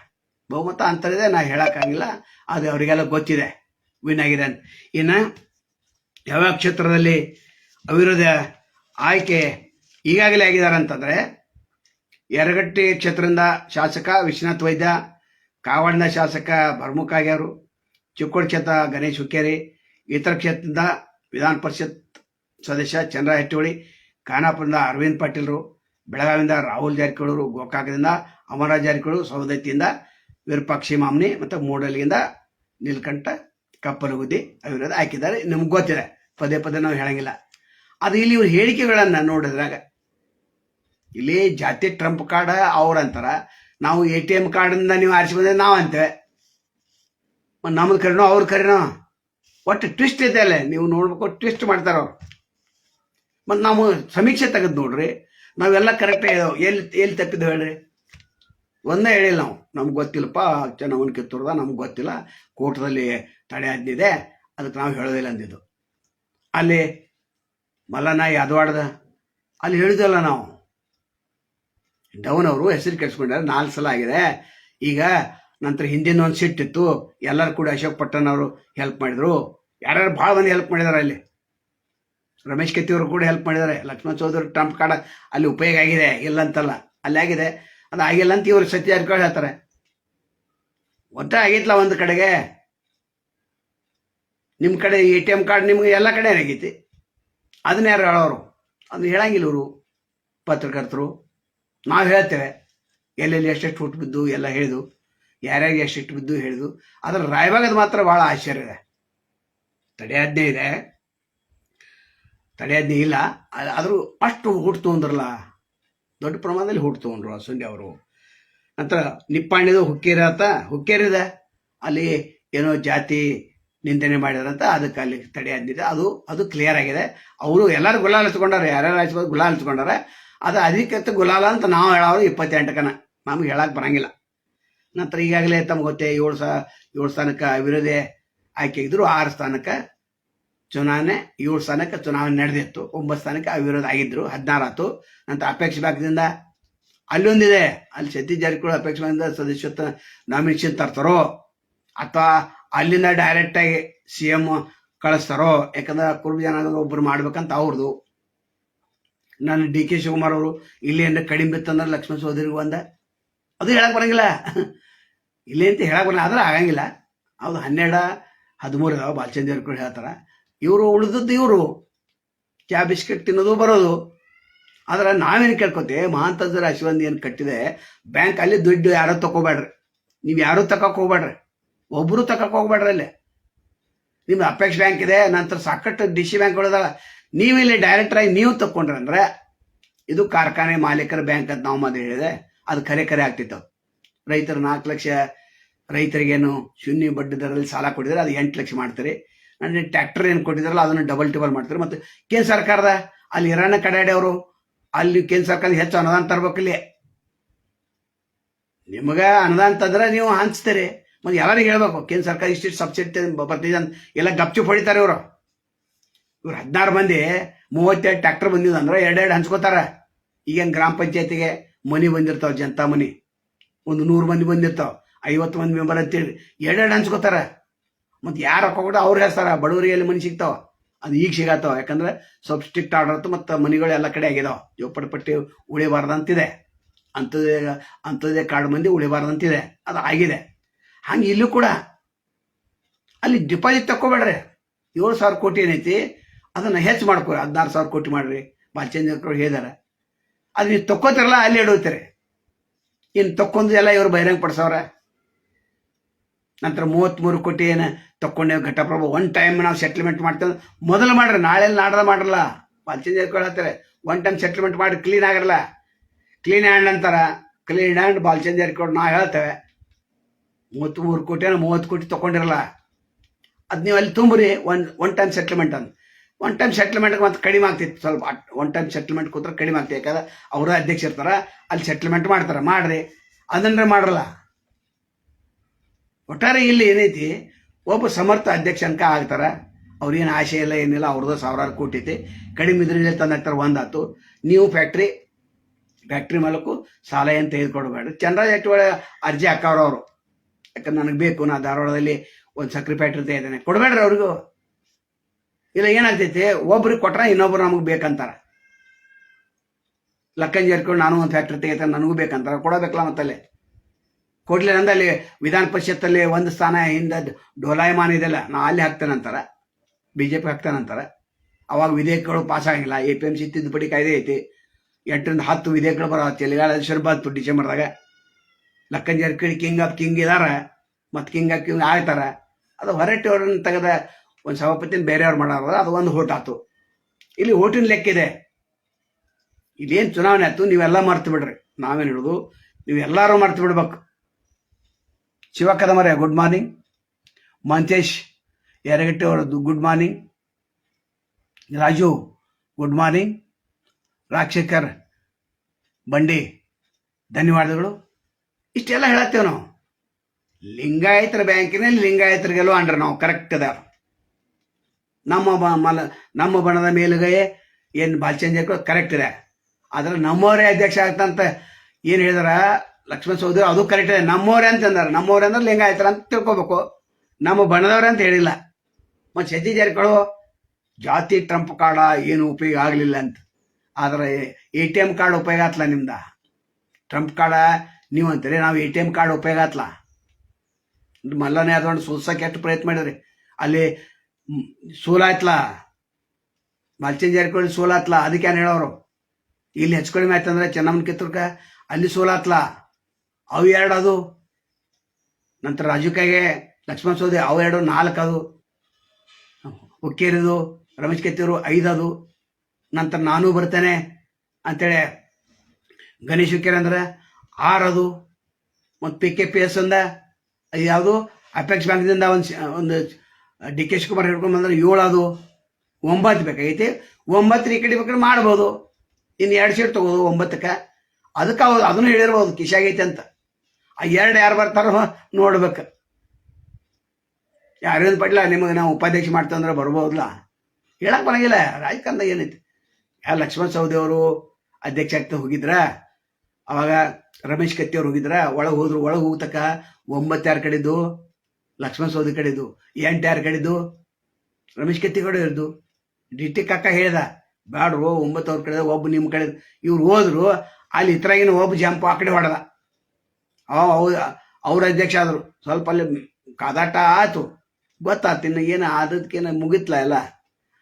Speaker 1: ಬಹುಮತ ಅಂತರಿದೆ ನಾ ಹೇಳೋಕ್ಕಾಗಿಲ್ಲ ಅದು ಅವರಿಗೆಲ್ಲ ಗೊತ್ತಿದೆ, ವಿನ್ ಆಗಿದೆ ಅಂತ. ಇನ್ನು ಯಾವ್ಯಾವ ಕ್ಷೇತ್ರದಲ್ಲಿ ಅವಿರೋಧ ಆಯ್ಕೆ ಈಗಾಗಲೇ ಆಗಿದ್ದಾರೆ ಅಂತಂದರೆ ಯರಗಟ್ಟಿ ಕ್ಷೇತ್ರದಿಂದ ಶಾಸಕ ವಿಶ್ವನಾಥ್ ವೈದ್ಯ ಕಾವಾಡಿನ ಶಾಸಕ ಭರ್ಮುಖ ಆಗ್ಯಾರು ಚಿಕ್ಕೋಡ್ ಕ್ಷೇತ್ರ ಗಣೇಶ್ ಹುಕ್ಕೇರಿ, ಇತರ ಕ್ಷೇತ್ರದಿಂದ ವಿಧಾನ ಪರಿಷತ್ ಸದಸ್ಯ ಚಂದ್ರ ಹೆಟ್ಟೋಳಿ ಖಾನಾಪುರದಿಂದ ಅರವಿಂದ್ ಪಾಟೀಲ್ರು, ಬೆಳಗಾವಿಯಿಂದ ರಾಹುಲ್ ಜಾರಕಿಹೊಳಿ ಗೋಕಾಕದಿಂದ ಅಮರರಾಜ್ ಜಾರಕಿಹೊಳಿ ಸೌದತ್ತಿಯಿಂದ ವಿರೂಪಾಕ್ಷಿ ಮಾಮ್ನಿ ಮತ್ತು ಮೂಡಲಿಯಿಂದ ನೀಲಕಂಠ ಕಪ್ಪಲಗುದ್ದಿ ಅವಿರೋಧ ಹಾಕಿದ್ದಾರೆ. ನಿಮ್ಗೆ ಗೊತ್ತಿದೆ, ಪದೇ ಪದೇ ನಾವು ಹೇಳಂಗಿಲ್ಲ. ಅದು ಇಲ್ಲಿ ಇವ್ರ ಹೇಳಿಕೆಗಳನ್ನು ನೋಡಿದ್ರಾಗ ಇಲ್ಲಿ ಜಾತಿ ಟ್ರಂಪ್ ಕಾರ್ಡ್ ಅವ್ರು ಅಂತಾರ ನಾವು ಎ ಟಿ ಎಂ ಕಾರ್ಡಿಂದ ನೀವು ಆರಿಸಿ ಬಂದ್ರೆ ನಾವು ಅಂತೇವೆ ನಮ್ದು ಕರೆನೋ, ಅವ್ರ ಕರೆನೋ. ಒಟ್ಟು ಟ್ವಿಸ್ಟ್ ಇದೆ ಅಲ್ಲೇ. ನೀವು ನೋಡ್ಬೇಕು ಟ್ವಿಸ್ಟ್ ಮಾಡ್ತಾರ ಅವ್ರು. ಮತ್ತು ನಾವು ಸಮೀಕ್ಷೆ ತೆಗೆದು ನೋಡ್ರಿ. ನಾವೆಲ್ಲ ಕರೆಕ್ಟ್ ಎಲ್ಲಿ ಎಲ್ಲಿ ತಪ್ಪಿದ್ದು ಹೇಳ್ರಿ. ಒಂದೇ ಹೇಳಿಲ್ಲ ನಾವು. ನಮ್ಗೆ ಗೊತ್ತಿಲ್ಲಪ್ಪ ಚೆನ್ನಮ್ಮನ ಕಿತ್ತೂರ್ದ, ನಮ್ಗೆ ಗೊತ್ತಿಲ್ಲ. ಕೋರ್ಟ್ದಲ್ಲಿ ತಡೆ ಆಜ್ಞಿದೆ ಅದಕ್ಕೆ ನಾವು ಹೇಳೋದಿಲ್ಲ ಅಂದಿದ್ದು. ಅಲ್ಲಿ ಮಲ್ಲನ ಯಾದವಾಡದ. ಅಲ್ಲಿ ಹೇಳಿದಲ್ಲ ನಾವು. ಡೌನ್ ಅವರು ಹೆಸರು ಕೆಡ್ಸ್ಕೊಂಡ್ರೆ ನಾಲ್ಕು ಸಲ ಆಗಿದೆ. ಈಗ ನಂತರ ಹಿಂದಿನ ಒಂದು ಸಿಟ್ಟಿತ್ತು ಎಲ್ಲರೂ ಕೂಡ ಅಶೋಕ್ ಪಟ್ಟಣ್ ಅವರು ಹೆಲ್ಪ್ ಮಾಡಿದ್ರು. ಯಾರ್ಯಾರು ಭಾಳ ಮಂದಿ ಹೆಲ್ಪ್ ಮಾಡಿದ್ದಾರೆ ಅಲ್ಲಿ? ರಮೇಶ್ ಕೆತ್ತಿ ಅವರು ಕೂಡ ಹೆಲ್ಪ್ ಮಾಡಿದ್ದಾರೆ ಲಕ್ಷ್ಮಣ ಚೌಧರಿ ಟ್ರಂಪ್ ಕಾರ್ಡ್ ಅಲ್ಲಿ ಉಪಯೋಗ ಆಗಿದೆ. ಇಲ್ಲ ಅಂತಲ್ಲ ಅಲ್ಲಿ ಆಗಿದೆ. ಅದು ಆಗಿಲ್ಲ ಅಂತ ಇವರು ಸತ್ಯ ಜಾರಕಿಹೊಳಿ ಹೇಳ್ತಾರೆ. ಒಟ್ಟೆ ಆಗಿತ್ತಲ್ಲ ಒಂದು ಕಡೆಗೆ. ನಿಮ್ಮ ಕಡೆ ಎ ಟಿ ಎಂ ಕಾರ್ಡ್ ನಿಮ್ಗೆ ಎಲ್ಲ ಕಡೆ ಆಗೈತಿ ಅದನ್ನ ಯಾರು ಹೇಳೋರು? ಅದು ಹೇಳಂಗಿಲ್ಲ ಇವರು. ಪತ್ರಕರ್ತರು. ನಾವು ಹೇಳ್ತೇವೆ, ಎಲ್ಲೆಲ್ಲಿ ಎಷ್ಟೆಷ್ಟು ಹುಟ್ಟು ಬಿದ್ದು ಎಲ್ಲ ಹೇಳಿದು ಯಾರ್ಯಾರಿಗೆ ಎಷ್ಟೆಷ್ಟು ಬಿದ್ದು ಹೇಳಿದು ಅದ್ರ ರಾಯಭಾಗದ ಮಾತ್ರ ಭಾಳ ಆಶ್ಚರ್ಯ ಇದೆ. ತಡೆಯಾಜ್ಞೆ ಇದೆ. ತಡೆಯಾಜ್ಞೆ ಇಲ್ಲ. ಆದರೂ ಅಷ್ಟು ಹುಟ್ಟು ತೊಗೊಂಡ್ರಲ್ಲ, ದೊಡ್ಡ ಪ್ರಮಾಣದಲ್ಲಿ ಹುಟ್ಟು ತೊಗೊಂಡ್ರು ಸುಂಡಿ ಅವರು. ನಂತರ ನಿಪ್ಪಾಣಿದು ಹುಕ್ಕೇರಿ ಅಂತ ಹುಕ್ಕೇರಿದೆ ಅಲ್ಲಿ ಏನೋ ಜಾತಿ ನಿಂದನೆ ಮಾಡಿದ್ರಂತ ಅದಕ್ಕೆ ಅಲ್ಲಿ ತಡೆಯಾಜ್ಞೆ ಅದು ಅದು ಕ್ಲಿಯರ್ ಆಗಿದೆ. ಅವರು ಎಲ್ಲರೂ ಗುಲಾಲ್ ಹಚ್ಕೊಂಡಾರೆ ಯಾರ್ಯಾರು ಹಚ್ಕೊಂಡು ಗುಲಾಲ್ ಹಚ್ಕೊಂಡಾರೆ ಅದು ಅಧಿಕೃತ ಗುಲಾಲ ಅಂತ ನಾವು ಹೇಳೋರು ಇಪ್ಪತ್ತೆಂಟಕನ ನಮ್ಗೆ ಹೇಳಕ್ಕೆ ಬರಂಗಿಲ್ಲ. ನಂತರ ಈಗಾಗಲೇ ತಮ್ಗೆ ಗೊತ್ತೇ ಏಳು ಸಾ, ಏಳು ಸ್ಥಾನಕ್ಕೆ ಅಭಿವೃದ್ಧಿ ಆಯ್ಕೆ ಇದ್ರು ಆರು ಸ್ಥಾನಕ್ಕೆ ಚುನಾವಣೆ, ಏಳು ಸ್ಥಾನಕ್ಕೆ ಚುನಾವಣೆ ನಡೆದಿತ್ತು, ಒಂಬತ್ತು ಸ್ಥಾನಕ್ಕೆ ಅವಿರೋಧ ಆಗಿದ್ರು, ಹದಿನಾರು ಆತು ನಂತರ ಅಪೇಕ್ಷೆ ಬ್ಯಾಕ್ದಿಂದ ಅಲ್ಲೊಂದಿದೆ. ಅಲ್ಲಿ ಸತೀಶ್ ಜಾರಕಿಹೊಳಿ ಅಪೇಕ್ಷೆ ಸದಸ್ಯತ್ವ ನಾಮಿನೇಷನ್ ತರ್ತಾರೋ ಅಥವಾ ಅಲ್ಲಿಂದ ಡೈರೆಕ್ಟಾಗಿ ಸಿ ಎಂ ಕಳಿಸ್ತಾರೋ, ಯಾಕಂದ್ರೆ ಕುರುಬ ಜನಾಂಗದ ಒಬ್ಬರು ಮಾಡ್ಬೇಕಂತ ಅವ್ರದ್ದು ನಾನು ಡಿ ಕೆ ಶಿವಕುಮಾರ್ ಅವರು, ಇಲ್ಲಿ ಏನು ಕಡಿಮೆ ಬಿತ್ತಂದ್ರೆ ಲಕ್ಷ್ಮಣ ಸೋದರಿಗೆ ಅಂದ. ಅದು ಹೇಳಕ್ ಬರಂಗಿಲ್ಲ. ಇಲ್ಲಿ ಅಂತ ಹೇಳಕ್ ಬರಲ್ಲ ಆದ್ರೆ ಆಗಂಗಿಲ್ಲ. ಅದು ಹನ್ನೆರಡ, ಹದಿಮೂರು ಇದಾವೆ ಬಾಲಚಂದ್ರ ಕೂಡ ಹೇಳ್ತಾರ. ಇವರು ಉಳಿದದ್ದು ಇವರು. ಚಾ ಬಿಸ್ಕೆಟ್ ತಿನ್ನೋದು ಬರೋದು. ಆದ್ರೆ ನಾವೇನು ಕೇಳ್ಕೊತೀವಿ ಮಹಾಂತಂದ್ರ ರಾಶಿವಂದ್ ಏನು ಕಟ್ಟಿದೆ, ಬ್ಯಾಂಕ್ ಅಲ್ಲಿ ದುಡ್ಡು ಯಾರೋ ತಕೋಬೇಡ್ರಿ ನೀವು ಯಾರೂ ತಕಕ್ ಹೋಗ್ಬೇಡ್ರಿ. ಒಬ್ಬರು ತಕಕ್ ಹೋಗ್ಬೇಡ್ರಿ ಅಲ್ಲಿ. ನಿಮ್ದು ಅಪೆಕ್ಸ್ ಬ್ಯಾಂಕ್ ಇದೆ, ನಂತರ ಸಾಕಷ್ಟು ಡಿ ಸಿ ಬ್ಯಾಂಕ್ಗಳಿದಾವ. ನೀವು ಇಲ್ಲಿ ಡೈರೆಕ್ಟರ್ ಆಗಿ ನೀವು ತಕೊಂಡ್ರಂದ್ರೆ ಇದು ಕಾರ್ಖಾನೆ ಮಾಲೀಕರ ಬ್ಯಾಂಕ್ ಅಂತ ನಾವು ಮೊದಲು ಹೇಳಿದೆ. ಅದು ಕರೆ ಕರೆ ಆಗ್ತಿತ್ತು. ರೈತರು ನಾಲ್ಕು ಲಕ್ಷ ರೈತರಿಗೇನು ಶೂನ್ಯ ಬಡ್ಡಿ ದರದಲ್ಲಿ ಸಾಲ ಕೊಟ್ಟಿದ್ರೆ ಅದು ಎಂಟು ಲಕ್ಷ ಮಾಡ್ತೀರಿ. ಅಂದ್ರೆ ಟ್ರ್ಯಾಕ್ಟರ್ ಏನು ಕೊಟ್ಟಿದ್ರಲ್ಲ ಅದನ್ನು ಡಬಲ್ ಟಿಬಲ್ ಮಾಡ್ತಾರೆ. ಮತ್ತು ಕೇಂದ್ರ ಸರ್ಕಾರದ, ಅಲ್ಲಿ ಹಿರಣ್ಣ ಅವರು, ಅಲ್ಲಿ ಕೇಂದ್ರ ಸರ್ಕಾರ ಹೆಚ್ಚು ಅನುದಾನ ತರ್ಬೇಕಿಲ್ಲಿ ನಿಮಗೆ ಅನುದಾನ ತಂದ್ರೆ ನೀವು ಹಂಚ್ತೀರಿ. ಮತ್ತೆ ಎಲ್ಲರಿಗೂ ಹೇಳ್ಬೇಕು, ಕೇಂದ್ರ ಸರ್ಕಾರ ಇಷ್ಟಿಷ್ಟು ಸಬ್ಸಿಡಿ ಬರ್ತಿದೆ ಅಂತ. ಎಲ್ಲ ಗಪ್ಚು ಹೊಡಿತಾರೆ ಇವರು. ಇವ್ರು ಹದಿನಾರು ಮಂದಿ ಮೂವತ್ತೆರಡು ಟ್ರ್ಯಾಕ್ಟರ್ ಬಂದಿದಂದ್ರೆ ಎರಡೆರಡು ಹಂಚ್ಕೋತಾರ. ಈಗೇನು ಗ್ರಾಮ ಪಂಚಾಯತಿಗೆ ಮನಿ ಬಂದಿರ್ತಾವ, ಜನತಾ ಮನಿ. ಒಂದು ನೂರು ಮಂದಿ ಬಂದಿರ್ತಾವ, ಐವತ್ತು ಮಂದಿ ಮೆಂಬರ್ ಅಂತೇಳಿ ಎರಡೆರಡು ಹಂಚ್ಕೋತಾರ. ಮತ್ತು ಯಾರು ಕೂಡ ಅವ್ರು ಹೇಳ್ತಾರ ಬಡವರಿಗೆ ಎಲ್ಲಿ ಮನಿ ಸಿಗ್ತಾವ. ಅದು ಈಗ ಸಿಗತ್ತಾವ ಯಾಕಂದ್ರೆ ಸ್ವಲ್ಪ ಸ್ಟ್ರಿಕ್ಟ್ ಆರ್ಡರ್ ಇತ್ತು, ಮತ್ತು ಮನಿಗಳು ಎಲ್ಲ ಕಡೆ ಆಗಿದಾವ. ಜೋಪಡಿ ಪಟ್ಟಿ ಉಳಿಬಾರ್ದಂತಿದೆ ಅಂಥದ್ದೇ ಅಂಥದ್ದೇ ಕಾರ್ಡ್ ಮಂದಿ ಉಳಿಬಾರ್ದಂತಿದೆ ಅದು ಆಗಿದೆ. ಹಂಗೆ ಇಲ್ಲೂ ಕೂಡ ಅಲ್ಲಿ ಡಿಪಾಸಿಟ್ ತಕ್ಕೋಬೇಡ್ರಿ ಏಳು ಸಾವಿರ ಕೋಟಿ ಏನೈತಿ ಅದನ್ನು ಹೆಚ್ಚು ಮಾಡ್ಕೊ, ಹದಿನಾರು ಸಾವಿರ ಕೋಟಿ ಮಾಡ್ರಿ ಬಾಲಚಂದ್ರ ಹೇಳಿದಾರೆ. ಅದು ನೀವು ತಕ್ಕೋತಿರಲ್ಲ, ಅಲ್ಲಿ ಇಡುತ್ತೀರಿ ಇನ್ನು ತಕ್ಕೊಂಡು ಎಲ್ಲ ಇವರು ಬಹಿರಂಗ ಪಡಿಸವ್ರ. ನಂತರ ಮೂವತ್ತ್ಮೂರು ಕೋಟಿ ಏನು ತಕ್ಕೊಂಡೇವು ಘಟಪ್ರಭು ಒನ್ ಟೈಮ್ ನಾವು ಸೆಟ್ಲ್ಮೆಂಟ್ ಮಾಡ್ತೇವೆ ಮೊದಲು ಮಾಡ್ರಿ, ನಾಳೆ ನಾಡ್ದ ಮಾಡ್ರಲ್ಲ. ಬಾಲಚಂದ್ರ ಹೇಳ್ತಾರೆ. ಒನ್ ಟೈಮ್ ಸೆಟ್ಲ್ಮೆಂಟ್ ಮಾಡಿ ಕ್ಲೀನ್ ಆಗಿರಲ್ಲ. ಕ್ಲೀನ್ ಹ್ಯಾಂಡ್ ಅಂತಾರ. ಕ್ಲೀನ್ ಹ್ಯಾಂಡ್ ಬಾಲಚಂದ್ರ ಜಾರಕಿಹೊಳಿ ನಾವು ಹೇಳ್ತೇವೆ. ಮೂವತ್ತ್ಮೂರು ಕೋಟಿನ ಮೂವತ್ತು ಕೋಟಿ ತಗೊಂಡಿರಲ್ಲ ಅದು ನೀವು ಅಲ್ಲಿ ತುಂಬ್ರಿ ಒನ್ ಒನ್ ಟೈಮ್ ಸೆಟ್ಲ್ಮೆಂಟ್ ಅಂತ. ಒನ್ ಟೈಮ್ ಸೆಟ್ಲ್ಮೆಂಟ್ಗೆ ಮತ್ತೆ ಕಡಿಮೆ ಆಗ್ತಿತ್ತು ಸ್ವಲ್ಪ. ಒನ್ ಟೈಮ್ ಸೆಟ್ಲ್ಮೆಂಟ್ ಕೂತ್ರೆ ಕಡಿಮೆ ಆಗ್ತಿ ಯಾಕಂದ್ರೆ ಅವರ ಅಧ್ಯಕ್ಷ ಇರ್ತಾರ, ಅಲ್ಲಿ ಸೆಟ್ಲ್ಮೆಂಟ್ ಮಾಡ್ತಾರೆ. ಮಾಡ್ರಿ. ಅದನ್ನ ಮಾಡಲ್ಲ ಒಟ್ಟಾರೆ ಇಲ್ಲಿ ಏನೈತಿ, ಒಬ್ಬ ಸಮರ್ಥ ಅಧ್ಯಕ್ಷ ಅನ್ಕ ಆಗ್ತಾರ. ಅವ್ರೇನು ಆಸೆ ಇಲ್ಲ, ಏನಿಲ್ಲ ಅವ್ರದ್ದು ಸಾವಿರಾರು ಕೋಟಿ ಐತಿ. ಕಡಿಮೆ ಇದ್ರಲ್ಲಿ ತಂದಾಕ್ತಾರೆ ಒಂದಾತು ನೀವು ಫ್ಯಾಕ್ಟ್ರಿ ಫ್ಯಾಕ್ಟ್ರಿ ಮಾಲಕು, ಸಾಲ ಏನು ತೆಗೆದುಕೊಡ್ಬೇಡ್ರಿ. ಚಂದ್ರರಾಜ್ ಜಾರಕಿಹೊಳಿ ಅರ್ಜಿ ಹಾಕವ್ರು ಅವರು. ಯಾಕಂದ್ರೆ ನನಗೆ ಬೇಕು, ನಾ ಧಾರವಾಡದಲ್ಲಿ ಒಂದು ಸಕ್ರಿ ಫ್ಯಾಕ್ಟ್ರಿ ತೆಗೆದೇನೆ ಕೊಡಬೇಡ್ರಿ ಅವ್ರಿಗೂ. ಇಲ್ಲ, ಏನಾಗ್ತೈತಿ? ಒಬ್ರಿಗೆ ಕೊಟ್ರ ಇನ್ನೊಬ್ರು ನಮಗೆ ಬೇಕಂತಾರ. ಲಕ್ಕನ್ ಜಾರಕಿಹೊಳಿ ನಾನು ಒಂದು ಫ್ಯಾಕ್ಟ್ರಿ ತೆಗಿತ ನನಗೂ ಬೇಕಂತಾರ. ಕೊಡಬೇಕಲ್ಲ ಮತ್ತಲ್ಲಿ? ಕೊಡ್ಲಿ ಅಂದ್ರೆ ಅಲ್ಲಿ ವಿಧಾನ ಪರಿಷತ್ತಲ್ಲಿ ಒಂದು ಸ್ಥಾನ ಹಿಂದೆ ಡೋಲಾಯಮಾನ ಇದೆಲ್ಲ ನಾ ಅಲ್ಲಿ ಹಾಕ್ತಾನಂತಾರ. ಬಿ ಜೆ ಪಿ ಹಾಕ್ತೇನೆ ಅವಾಗ ವಿಧೇಯಕಗಳು ಪಾಸ್ ಆಗಿಲ್ಲ, ಎ ಪಿ ಎಂ ಸಿ ತಿದ್ದುಪಡಿ ಕಾಯ್ದೆ ಐತಿ. ಎಂಟರಿಂದ ಹತ್ತು ವಿಧೇಯಕಗಳು ಬರೋ ಚಳಿಗಾಲ ಶುರು ಬಂತು ಡಿಸೆಂಬರ್ದಾಗ. Lakhan Jarkiholi king of king ಇದಾರ, ಮತ್ತು ಕಿಂಗ್ ಆಫ್ ಕಿಂಗ್ ಆಗ್ತಾರ ಅದು ಹೊರಟಿ ಅವ್ರನ್ನ ತೆಗೆದ ಒಂದು ಸಭಾಪತಿನ ಬೇರೆಯವ್ರು ಮಾಡಾರ ಅದು ಒಂದು ಓಟ್ ಆತು ಇಲ್ಲಿ ಓಟಿನ ಲೆಕ್ಕಿದೆ ಇಲ್ಲೇನು ಚುನಾವಣೆ ಆಯ್ತು, ನೀವೆಲ್ಲ ಮರ್ತು ಬಿಡ್ರಿ ನಾವೇನು ಹಿಡಿದು ನೀವು ಎಲ್ಲರೂ ಮರ್ತು ಬಿಡ್ಬೇಕು ಶಿವ ಕದಮರೇ ಗುಡ್ ಮಾರ್ನಿಂಗ್ ಮಂತೇಶ್ ಯರಗಟ್ಟಿ ಅವರದ್ದು good morning Raju good morning Rajashekhar, Bandi, ಧನ್ಯವಾದಗಳು. ಇಷ್ಟೆಲ್ಲ ಹೇಳತ್ತೇವೆ ನಾವು. ಲಿಂಗಾಯತರ ಬ್ಯಾಂಕಿನಲ್ಲಿ ಲಿಂಗಾಯತರಿಗೆಲ್ಲೋ ಅಂಡ್ರೆ ನಾವು ಕರೆಕ್ಟ್ ಅದಾರ ನಮ್ಮ ಮಲ, ನಮ್ಮ ಬಣದ ಮೇಲುಗೈ ಏನು ಬಾಲಚಂದ್ರ ಕರೆಕ್ಟ್ ಇದೆ. ಆದರೆ ನಮ್ಮವರೇ ಅಧ್ಯಕ್ಷ ಆಗ್ತಂತ ಏನು ಹೇಳಿದಾರೆ, ಲಕ್ಷ್ಮಣ ಸೌಧರಿ ಅದು ಕರೆಕ್ಟ್ ಇದೆ. ನಮ್ಮವರೇ ಅಂದ್ರೆ. ನಮ್ಮವರೇ ಅಂದ್ರೆ ಲಿಂಗಾಯತರ ಅಂತ ತಿಳ್ಕೊಬೇಕು. ನಮ್ಮ ಬಣದವ್ರೆ ಅಂತ ಹೇಳಿಲ್ಲ. ಮತ್ತು ಸಜ್ಜಿ ಜಾರಿಗಳು ಜಾತಿ ಟ್ರಂಪ್ ಕಾರ್ಡ ಏನು ಉಪಯೋಗ ಆಗಲಿಲ್ಲ ಅಂತ. ಆದರೆ ಎ ಟಿ ಎಂ ಕಾರ್ಡ್ ಉಪಯೋಗ ಆತ್ಲ ನಿಮ್ದ? ಟ್ರಂಪ್ ಕಾರ್ಡ ನೀವು ಅಂತೀರಿ, ನಾವು ಎ ಟಿ ಎಂ ಕಾರ್ಡ್ ಉಪಯೋಗ ಆತ್ಲ? ಮಲ್ಲನೇ ಅದೊಂದು ಸೂಸಕ್ಕೆ ಎಷ್ಟು ಪ್ರಯತ್ನ ಮಾಡಿದ್ರಿ? ಅಲ್ಲಿ ಮ್, ಸೋಲಾಯ್ತಲ? ಜಾರಿಕೊಳ್ಳಿ ಸೋಲ ಸೋಲಾತ್ಲ? ಅದಕ್ಕೆ ಏನು ಹೇಳೋರು? ಇಲ್ಲಿ ಹೆಚ್ಚು ಕಡಿಮೆ ಆಯ್ತಂದ್ರೆ ಚೆನ್ನಮ್ಮನ ಕಿತ್ತೂರ್ಕ. ಅಲ್ಲಿ ಸೋಲಾತ್ಲ? ಅವು ಎರಡು ಅದು. ನಂತರ ರಾಜುಕಾಯಿಗೆ ಲಕ್ಷ್ಮಣ ಸೋದೆ ಅವು ಎರಡು ನಾಲ್ಕು ಅದು. ಹುಕ್ಕೇರಿದು ರಮೇಶ್ ಕೆತ್ತೂರು ಐದು ಅದು. ನಂತರ ನಾನು ಬರ್ತೇನೆ ಅಂತೇಳಿ ಗಣೇಶ್ ಹುಕ್ಕೇರಿ ಅಂದ್ರೆ ಆರು ಅದು. ಮತ್ತು ಪಿ ಕೆ ಪಿ ಎಸ್ ಅದು ಯಾವುದು? ಅಪೆಕ್ಸ್ ಬ್ಯಾಂಕ್ದಿಂದ ಒಂದು ಒಂದು ಡಿ ಕೆ ಶಿವಕುಮಾರ್ ಹಿಡ್ಕೊಂಡು ಬಂದ್ರೆ ಏಳು ಅದು ಒಂಬತ್ತು ಬೇಕಾಗೈತಿ ಒಂಬತ್ತು ಈ ಕಡೆ ಬೇಕಾದ್ರೆ ಮಾಡ್ಬೋದು. ಇನ್ನು ಎರಡು ಸೀಟ್ ತಗೋದು ಒಂಬತ್ತಕ್ಕೆ. ಅದಕ್ಕೆ ಅವ್ರು ಅದನ್ನು ಹೇಳಿರ್ಬೋದು ಕಿಶಾಗೈತೆ ಅಂತ. ಆ ಎರಡು ಯಾರು ಬರ್ತಾರೋ ನೋಡ್ಬೇಕು. ಯಾರೇನು ಪಟ್ಲ ನಿಮಗೆ ನಾವು ಉಪಾಧ್ಯಕ್ಷ ಮಾಡ್ತಂದ್ರೆ ಬರ್ಬೋದಲ್ಲ? ಹೇಳಕ್ ಬರಂಗಿಲ್ಲ. ರಾಜಕಾರಣ ಏನೈತಿ? ಯಾ ಲಕ್ಷ್ಮಣ್ ಅವರು ಅಧ್ಯಕ್ಷ ಆಗ್ತಾ ಹೋಗಿದ್ರ. ಅವಾಗ ರಮೇಶ್ ಕತ್ತಿಯವ್ರು ಹೋಗಿದ್ರ. ಒಳಗೆ ಹೋದ್ರು, ಒಳಗೆ ಹೋಗ್ತಕ್ಕ ಒಂಬತ್ತು ಯಾರು ಕಡೆದು ಲಕ್ಷ್ಮಣ್ ಸೌದಿ ಕಡೆದು ಟಿ ಆರ್ ಕಡೆದು, ರಮೇಶ್ ಇರ್ದು ಡಿ ಟಿ ಕಾಕ ಹೇಳ್ದ, ಬ್ಯಾಡ್ರು ಒಂಬತ್ತು ಅವ್ರ ಕಡೆ ಒಬ್ಬ ನಿಮ್ಮ ಕಡೆ ಇವ್ರು ಹೋದ್ರು, ಅಲ್ಲಿ ಇತರಾಗಿನ ಒಬ್ಬ ಜಂಪ್ ಆ ಕಡೆ ಹೊಡೆದ. ಅವ ಅವ್ರ ಅಧ್ಯಕ್ಷ ಆದರು. ಸ್ವಲ್ಪ ಅಲ್ಲಿ ಕಾದಾಟ ಆಯ್ತು. ಗೊತ್ತಾತು ಇನ್ನು ಏನು ಆದದ್ಕೇನು ಮುಗಿತ್ಲ ಎಲ್ಲ.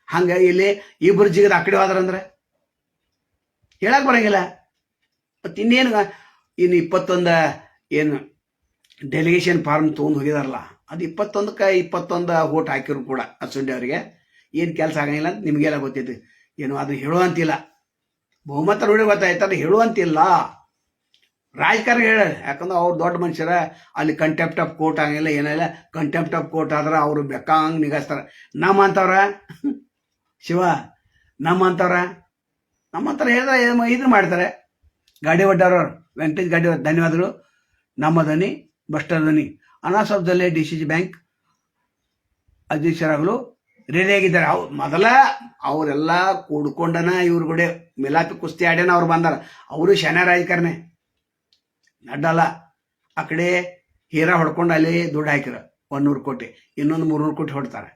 Speaker 1: ಹಂಗ ಇಲ್ಲಿ ಇಬ್ರು ಜಿಗದ ಆ ಕಡೆ ಹೋದ್ರಂದ್ರೆ. ಹೇಳಕ್ ಬರಂಗಿಲ್ಲ. ಮತ್ತೆ ಇನ್ನೇನು ಇನ್ನು ಇಪ್ಪತ್ತೊಂದ, ಏನು ಡೆಲಿಗೇಷನ್ ಫಾರ್ಮ್ ತೊಗೊಂಡು ಹೋಗಿದಾರಲ್ಲ. ಅದು ಇಪ್ಪತ್ತೊಂದಕ್ಕೆ ಇಪ್ಪತ್ತೊಂದು ಓಟ್ ಹಾಕಿರು ಕೂಡ ಅಸುಂಡಿ ಅವರಿಗೆ. ಏನು ಕೆಲಸ ಆಗಂಗಿಲ್ಲ ಅಂತ ನಿಮಗೆಲ್ಲ ಗೊತ್ತೈತಿ ಏನು ಅದು ಹೇಳುವಂತಿಲ್ಲ. ಬಹುಮತ ನೋಡಿ ಗೊತ್ತಾಯ್ತು, ಅದು ಹೇಳುವಂತಿಲ್ಲ. ರಾಜಕಾರಣ ಹೇಳ, ಯಾಕಂದ್ರೆ ಅವ್ರು ದೊಡ್ಡ ಮನುಷ್ಯರ, ಅಲ್ಲಿ ಕಂಟೆಂಪ್ಟ್ ಆಫ್ ಕೋರ್ಟ್ ಆಗಿಲ್ಲ ಏನಿಲ್ಲ. ಕಂಟೆಂಪ್ಟ್ ಆಫ್ ಕೋರ್ಟ್ ಆದ್ರೆ ಅವರು ಬೆಕ್ಕಂಗೆ ನಿಗಾಸ್ತಾರೆ ನಮ್ಮ ಅಂತವ್ರ ಶಿವ ನಮ್ಮ ಅಂತವ್ರ ನಮ್ಮ ಹತ್ರ ಹೇಳಿದ್ರೆ ಇದು ಮಾಡ್ತಾರೆ. ಗಾಡಿ ಒಡ್ಡಾರವ್ರು ವೆಂಕಟೇಶ್ ಗಾಡಿ ಧನ್ಯವಾದಗಳು. ನಮ್ಮ ಧ್ವನಿ ಬಸ್ಟರ್ ಧ್ವನಿ. ಅನಾಸಬ್ದಲ್ಲೇ ಡಿ ಸಿ ಸಿ ಬ್ಯಾಂಕ್ ಅಧ್ಯಕ್ಷರಾಗಲು ರೆಡಿಯಾಗಿದ್ದಾರೆ ಅವ್ರು ಮೊದಲ ಅವರೆಲ್ಲ ಕೂಡ್ಕೊಂಡನ ಇವ್ರ ಕೂಡ ಮಿಲಾಪಿ ಕುಸ್ತಿ ಆಡ್ಯಾನ ಅವ್ರು ಬಂದಾರ. ಅವರು ಶನ ರಾಜಕಾರಣೆ ನಡ್ಡಲ್ಲ ಆ ಕಡೆ ಹೀರಾ ಹೊಡ್ಕೊಂಡು ಅಲ್ಲಿ ದುಡ್ಡು ಹಾಕಿರ. ಒಂದೂರು ಕೋಟಿ. ಇನ್ನೊಂದು ಮೂರ್ನೂರು ಕೋಟಿ ಹೊಡ್ತಾರೆ.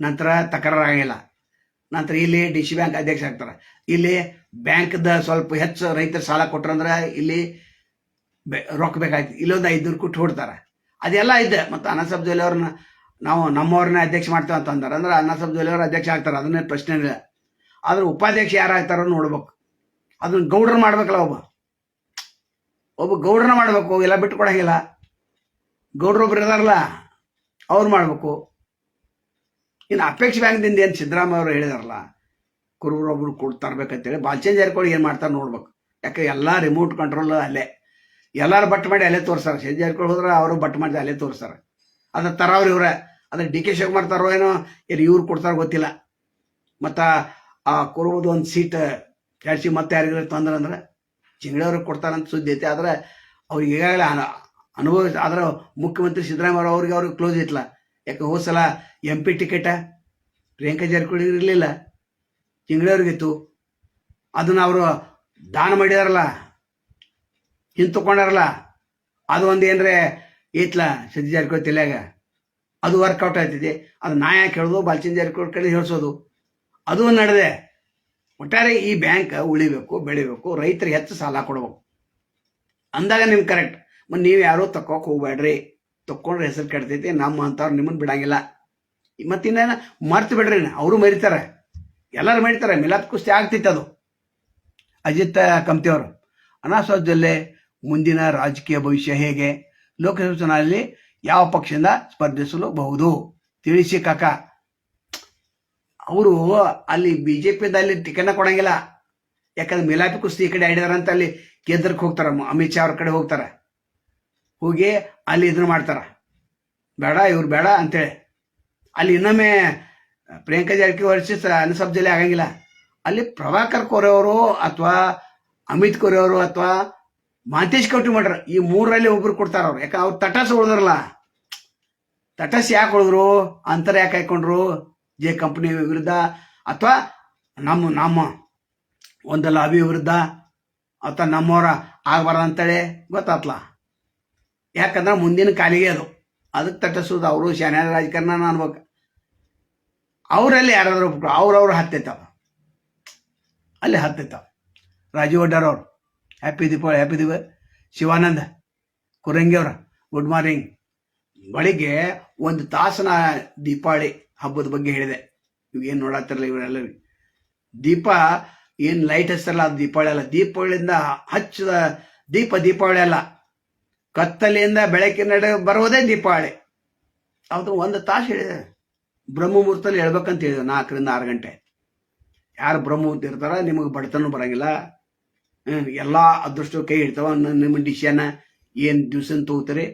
Speaker 1: ನಂತರ ತಕರಾರು ಆಗಿಲ್ಲ ನಂತರ ಇಲ್ಲಿ ಡಿ ಸಿ ಬ್ಯಾಂಕ್ ಅಧ್ಯಕ್ಷ ಆಗ್ತಾರೆ. ಇಲ್ಲಿ ಬ್ಯಾಂಕ್ದ ಸ್ವಲ್ಪ ಹೆಚ್ಚು ರೈತರ ಸಾಲ ಕೊಟ್ರಂದ್ರೆ ಇಲ್ಲಿ ರೊಕ್ಕ ಬೇಕಾಯ್ತು. ಇಲ್ಲೊಂದು ಐದುನೂರು ಕೋಟಿ ಹೊಡ್ತಾರೆ. ಅದೆಲ್ಲ ಇದೆ. ಮತ್ತು ಅನಸಬ್ ಜೋಲಿ ಅವ್ರನ್ನ ನಾವು ನಮ್ಮವ್ರನ್ನೇ ಅಧ್ಯಕ್ಷ ಮಾಡ್ತೇವೆ ಅಂತ ಅಂದ್ರೆ. ಅನಸಬ್ ಜೊಲೆ ಅಧ್ಯಕ್ಷ ಆಗ್ತಾರೆ. ಅದನ್ನೇ ಪ್ರಶ್ನೆ ಇಲ್ಲ ಆದ್ರೆ ಉಪಾಧ್ಯಕ್ಷ ಯಾರು ಆಗ್ತಾರೋ ನೋಡ್ಬೇಕು. ಅದನ್ನ ಗೌಡ್ರ ಮಾಡ್ಬೇಕಲ್ಲ ಒಬ್ಬ. ಒಬ್ಬ ಗೌಡ್ರನ್ನ ಮಾಡ್ಬೇಕು. ಎಲ್ಲ ಬಿಟ್ಟು ಕೊಡಂಗಿಲ್ಲ ಗೌಡ್ರು ಒಬ್ರು ಇದಾರಲ್ಲ, ಅವ್ರು ಮಾಡ್ಬೇಕು. ಇನ್ನು ಅಪೇಕ್ಷೆ ಬ್ಯಾಂಕ್ದಿಂದ ಏನು ಸಿದ್ದರಾಮಯ್ಯ ಅವರು ಹೇಳಿದಾರಲ್ಲ ಕುರುಬರೊಬ್ರು ಕೊಡ್ ತರ್ಬೇಕಂತೇಳಿ ಬಾಲ್ಚೇಂಜ್ ಜಾರಕಿಹೊಳಿ ಏನು ಮಾಡ್ತಾರೆ ನೋಡ್ಬೇಕು. ಯಾಕೆ, ಎಲ್ಲ ರಿಮೋಟ್ ಕಂಟ್ರೋಲ್ ಅಲ್ಲೇ. ಎಲ್ಲರೂ ಬಟ್ ಮಾಡಿ ಅಲ್ಲೇ ತೋರಿಸ್ತಾರೆ ಶೇಜ್ ಜಾರಕಿಹೊಳಿ ಹೋದ್ರೆ ಅವರು ಬಟ್ ಮಾಡಿ ಅಲ್ಲೇ ತೋರಿಸ್ತಾರೆ ಅದು ತರಾವ್ರಿ ಇವ್ರೆ. ಅದ್ರ ಡಿ ಕೆ ಶಿವಕುಮಾರ್ ತರೋ ಏನೋ ಇಲ್ಲಿ ಇವ್ರು ಕೊಡ್ತಾರೋ ಗೊತ್ತಿಲ್ಲ. ಮತ್ತು ಆ ಕುರುಬದ ಒಂದು ಸೀಟ್ ಜಾಸ್ತಿ ಮತ್ತೆ ಯಾರಿಗಾರ ತೊಂದ್ರೆ ಅಂದ್ರೆ ಚಿಂಗಳವ್ರಿಗೆ ಕೊಡ್ತಾರಂತ ಸುದ್ದಿ ಐತೆ. ಆದ್ರೆ ಅವ್ರಿಗೆ ಈಗಾಗಲೇ ಅನ- ಅನುಭವ ಆದ್ರೆ ಮುಖ್ಯಮಂತ್ರಿ ಸಿದ್ದರಾಮಯ್ಯ ಅವ್ರಿಗೆ ಅವ್ರಿಗೆ ಕ್ಲೋಸ್ ಇತ್ತಲ್ಲ ಯಾಕೆ ಹೋದ ಸಲ M P ticket Priyanka Jarkiholi ಇರಲಿಲ್ಲ. ಚಿಂಗಳವ್ರಿಗಿತ್ತು ಅದನ್ನ ಅವರು ದಾನ ಮಾಡಿದಾರಲ್ಲ. ಹಿಂತುಕೊಂಡಾರಲ್ಲ ಅದು ಒಂದು ಏನ್ರೆ ಐತ್ಲ ಜಾರಿ ಜಾರಕಿಹೊಳಿ ತಲೆಯಾಗ? ಅದು ವರ್ಕೌಟ್ ಆಗ್ತಿದೆ ಅದು ನಾ ಯಾಕೆ ಹೇಳೋದು? ಬಾಲ್ಚಂದ್ ಜಾರಕಿಹೊಳಿ ಕಡೆ ಹೇಳ್ಸೋದು. ಅದು ಒಂದು ನಡೆದೆ. ಒಟ್ಟಾರೆ ಈ ಬ್ಯಾಂಕ್ ಉಳಿಬೇಕು, ಬೆಳಿಬೇಕು, ರೈತರಿಗೆ ಹೆಚ್ಚು ಸಾಲ ಕೊಡ್ಬೇಕು. ಅಂದಾಗ ನಿಮ್ಗೆ ಕರೆಕ್ಟ್ ಮತ್ತು ನೀವು ಯಾರೂ ತಕ್ಕೋಕೆ ಹೋಗ್ಬೇಡ್ರಿ ತಕ್ಕೊಂಡ್ರೆ ಹೆಸರು ಕೆಡ್ತೈತಿ, ನಮ್ಮ ಅಂತವ್ರು ನಿಮ್ಮನ್ನು ಬಿಡಂಗಿಲ್ಲ. ಮತ್ತಿನ್ನೇನು, ಮರ್ತು ಬಿಡ್ರಿ ಅವರು ಮರಿತಾರೆ. ಎಲ್ಲರೂ ಮರಿತಾರೆ. ಮಿಲಾತ್ ಕುಸ್ತಿ ಆಗ್ತಿತ್ತು ಅದು. ಅಜಿತ್ ಕಮ್ತಿಯವರು. ಅನಾಸೋಜಲ್ಲೇ ಮುಂದಿನ ರಾಜಕೀಯ ಭವಿಷ್ಯ ಹೇಗೆ? ಲೋಕಸಭೆ ಚುನಾವಣೆಯಲ್ಲಿ ಯಾವ ಪಕ್ಷದಿಂದ ಸ್ಪರ್ಧಿಸಲೂಬಹುದು? ತಿಳಿಸಿ ಕಾಕ. ಅವರು ಅಲ್ಲಿ ಬಿ ಜೆ ಪಿದಲ್ಲಿ ಟಿಕೆಟ್ನ ಕೊಡಂಗಿಲ್ಲ. ಯಾಕಂದ್ರೆ ಮಿಲಾಪಿ ಕುಸ್ತಿ ಈ ಕಡೆ ಆಡಿದಾರಂತ ಅಲ್ಲಿ ಕೇಂದ್ರಕ್ಕೆ ಹೋಗ್ತಾರೆ. ಅಮಿತ್ ಶಾ ಅವ್ರ ಕಡೆ ಹೋಗ್ತಾರೆ. ಹೋಗಿ ಅಲ್ಲಿ ಇದನ್ನ ಮಾಡ್ತಾರ. ಬೇಡ, ಇವ್ರು ಬೇಡ ಅಂತೇಳಿ. ಅಲ್ಲಿ ಇನ್ನೊಮ್ಮೆ ಪ್ರಿಯಾಂಕಾ ಜಾರಕಿಹೊಳಿ ವರ್ಷ ಅನಸಬ್ ಜಿಲ್ಲೆ ಆಗಂಗಿಲ್ಲ. ಅಲ್ಲಿ ಪ್ರಭಾಕರ್ ಕೋರೆಯವರು ಅಥವಾ ಅಮಿತ್ ಕೋರೆಯವರು ಅಥವಾ ಮಾಂತೇಶ್ ಕೌಟಿ ಮಾಡ್ರ, ಈ ಮೂರರಲ್ಲಿ ಒಬ್ರು ಕೊಡ್ತಾರ ಅವ್ರು. ಯಾಕಂದ್ರೆ ಅವ್ರು ತಟಸ್ ಉಳಿದ್ರಲ್ಲ. ತಟಸ್ ಯಾಕೆ ಉಳಿದ್ರು? ಅಂತರ ಯಾಕೆ ಹಾಕೊಂಡ್ರು? ಜೆ ಕಂಪನಿ ವಿರುದ್ಧ ಅಥವಾ ನಮ್ಮ ನಮ್ಮ ಒಂದು ಲಾಬಿ ವಿರುದ್ಧ ಅಥವಾ ನಮ್ಮವರ ಆಗ್ಬಾರ್ದು ಅಂತೇಳಿ ಗೊತ್ತಾತ್ಲ ಯಾಕಂದ್ರೆ ಮುಂದಿನ ಕಾಲಿಗೆ ಅದು. ಅದಕ್ಕೆ ತಟಸೋದು ಅವರು ಶಾನ್ಯ ರಾಜಕಾರಣ ಅನ್ಬೇಕು. ಅವರಲ್ಲಿ ಯಾರಾದ್ರೂ ಅವ್ರವ್ರು ಹತ್ತೈತಾವ ಅಲ್ಲಿ ಹತ್ತೈತಾವ ರಾಜೀವ್ ಅವ್ರು. ಹ್ಯಾಪಿ ದೀಪಾವಳಿ ಹ್ಯಾಪಿ ದಿವ ಶಿವಾನಂದ ಕುರಂಗಿ ಅವ್ರ ಗುಡ್ ಮಾರ್ನಿಂಗ್ ಬೆಳಿಗ್ಗೆ ಒಂದು ತಾಸನ ದೀಪಾವಳಿ ಹಬ್ಬದ ಬಗ್ಗೆ ಹೇಳಿದೆ. ಇವೇನು ನೋಡತ್ತಿರಲ್ಲ ಇವರೆಲ್ಲ ದೀಪ ಏನು ಲೈಟ್ ಹಚ್ತಾರಲ್ಲ ಅದು ದೀಪಾವಳಿ ಅಲ್ಲ. ದೀಪಾವಳಿಯಿಂದ ಹಚ್ಚಿದ ದೀಪ ದೀಪಾವಳಿ ಅಲ್ಲ. ಕತ್ತಲೆಯಿಂದ ಬೆಳಕಿನ ನಡೆ ಬರುವುದೇ ದೀಪಾವಳಿ. ಅವತ್ತು ಒಂದು ತಾಸು ಹೇಳಿದೆ. ಬ್ರಹ್ಮ ಮುಹೂರ್ತಲ್ಲಿ ಹೇಳ್ಬೇಕಂತ ಹೇಳಿದೆ ನಾಲ್ಕರಿಂದ ಆರು ಗಂಟೆ. ಯಾರು ಬ್ರಹ್ಮ ಇರ್ತಾರ ನಿಮಗೆ ಬಡತನ ಬರಂಗಿಲ್ಲ. ಎಲ್ಲ ಅದೃಷ್ಟ ಕೈ ಇಡ್ತಾವ ನಿಮ್ಮ ಡಿಸಿಷನ್ ಏನು ದಿವ್ಸನ್ ತಗೋತಾರೆ,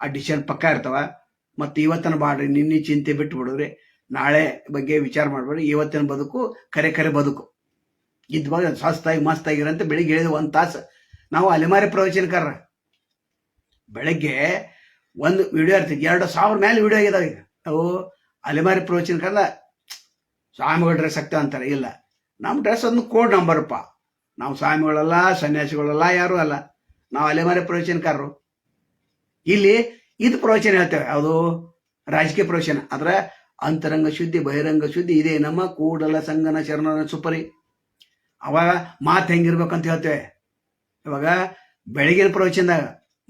Speaker 1: ಆ ಡಿಶನ್ ಪಕ್ಕ ಇರ್ತಾವ. ಮತ್ತು ಇವತ್ತನ ಬಾಡ್ರಿ, ನಿನ್ನೆ ಚಿಂತೆ ಬಿಟ್ಟು ಬಿಡ್ರಿ ನಾಳೆ ಬಗ್ಗೆ ವಿಚಾರ ಮಾಡ್ಬೇಡ್ರಿ, ಇವತ್ತಿನ ಬದುಕು ಕರೆ ಕರೆ ಬದುಕು. ಇದ್ವಾಗ ಸ್ವಸ್ಥಾಗಿ ಮಸ್ತಾಗಿರಂತ ಬೆಳಿಗ್ಗೆ ಹೇಳಿದ ಒಂದು ತಾಸು. ನಾವು ಅಲೆಮಾರಿ ಪ್ರವಚನಕಾರ. ಬೆಳಗ್ಗೆ ಒಂದು ವಿಡಿಯೋ ಇರ್ತೈತಿ ಎರಡು ಸಾವಿರ ಮೇಲೆ ವಿಡಿಯೋ ಆಗಿದಾವೆ ಈಗ. ಅವು ಅಲೆಮಾರಿ ಪ್ರವಚನಕಾರ ಸ್ವಾಮಿಗಳ ಡ್ರೆಸ್ ಆಗ್ತಾವ ಅಂತಾರೆ ಇಲ್ಲ. ನಮ್ಮ ಡ್ರೆಸ್ ಒಂದು ಕೋಡ್ ನಂಬರಪ್ಪ ನಾವು ಸ್ವಾಮಿಗಳಲ್ಲ, ಸನ್ಯಾಸಿಗಳಲ್ಲ, ಯಾರು ಅಲ್ಲ. ನಾವು ಅಲೆಮಾರಿ ಪ್ರವಚನಕಾರರು. ಇಲ್ಲಿ ಇದು ಪ್ರವಚನ ಹೇಳ್ತೇವೆ. ಅದು ರಾಜಕೀಯ ಪ್ರವಚನ. ಆದ್ರೆ ಅಂತರಂಗ ಶುದ್ಧಿ, ಬಹಿರಂಗ ಶುದ್ಧಿ ಇದೇ ನಮ್ಮ ಕೂಡಲ, ಸಂಗನ ಶರಣನ ಸುಪರಿ. ಅವಾಗ ಮಾತು ಹೆಂಗಿರ್ಬೇಕಂತ ಹೇಳ್ತೇವೆ. ಇವಾಗ ಬೆಳಗಿನ ಪ್ರವಚನದಾಗ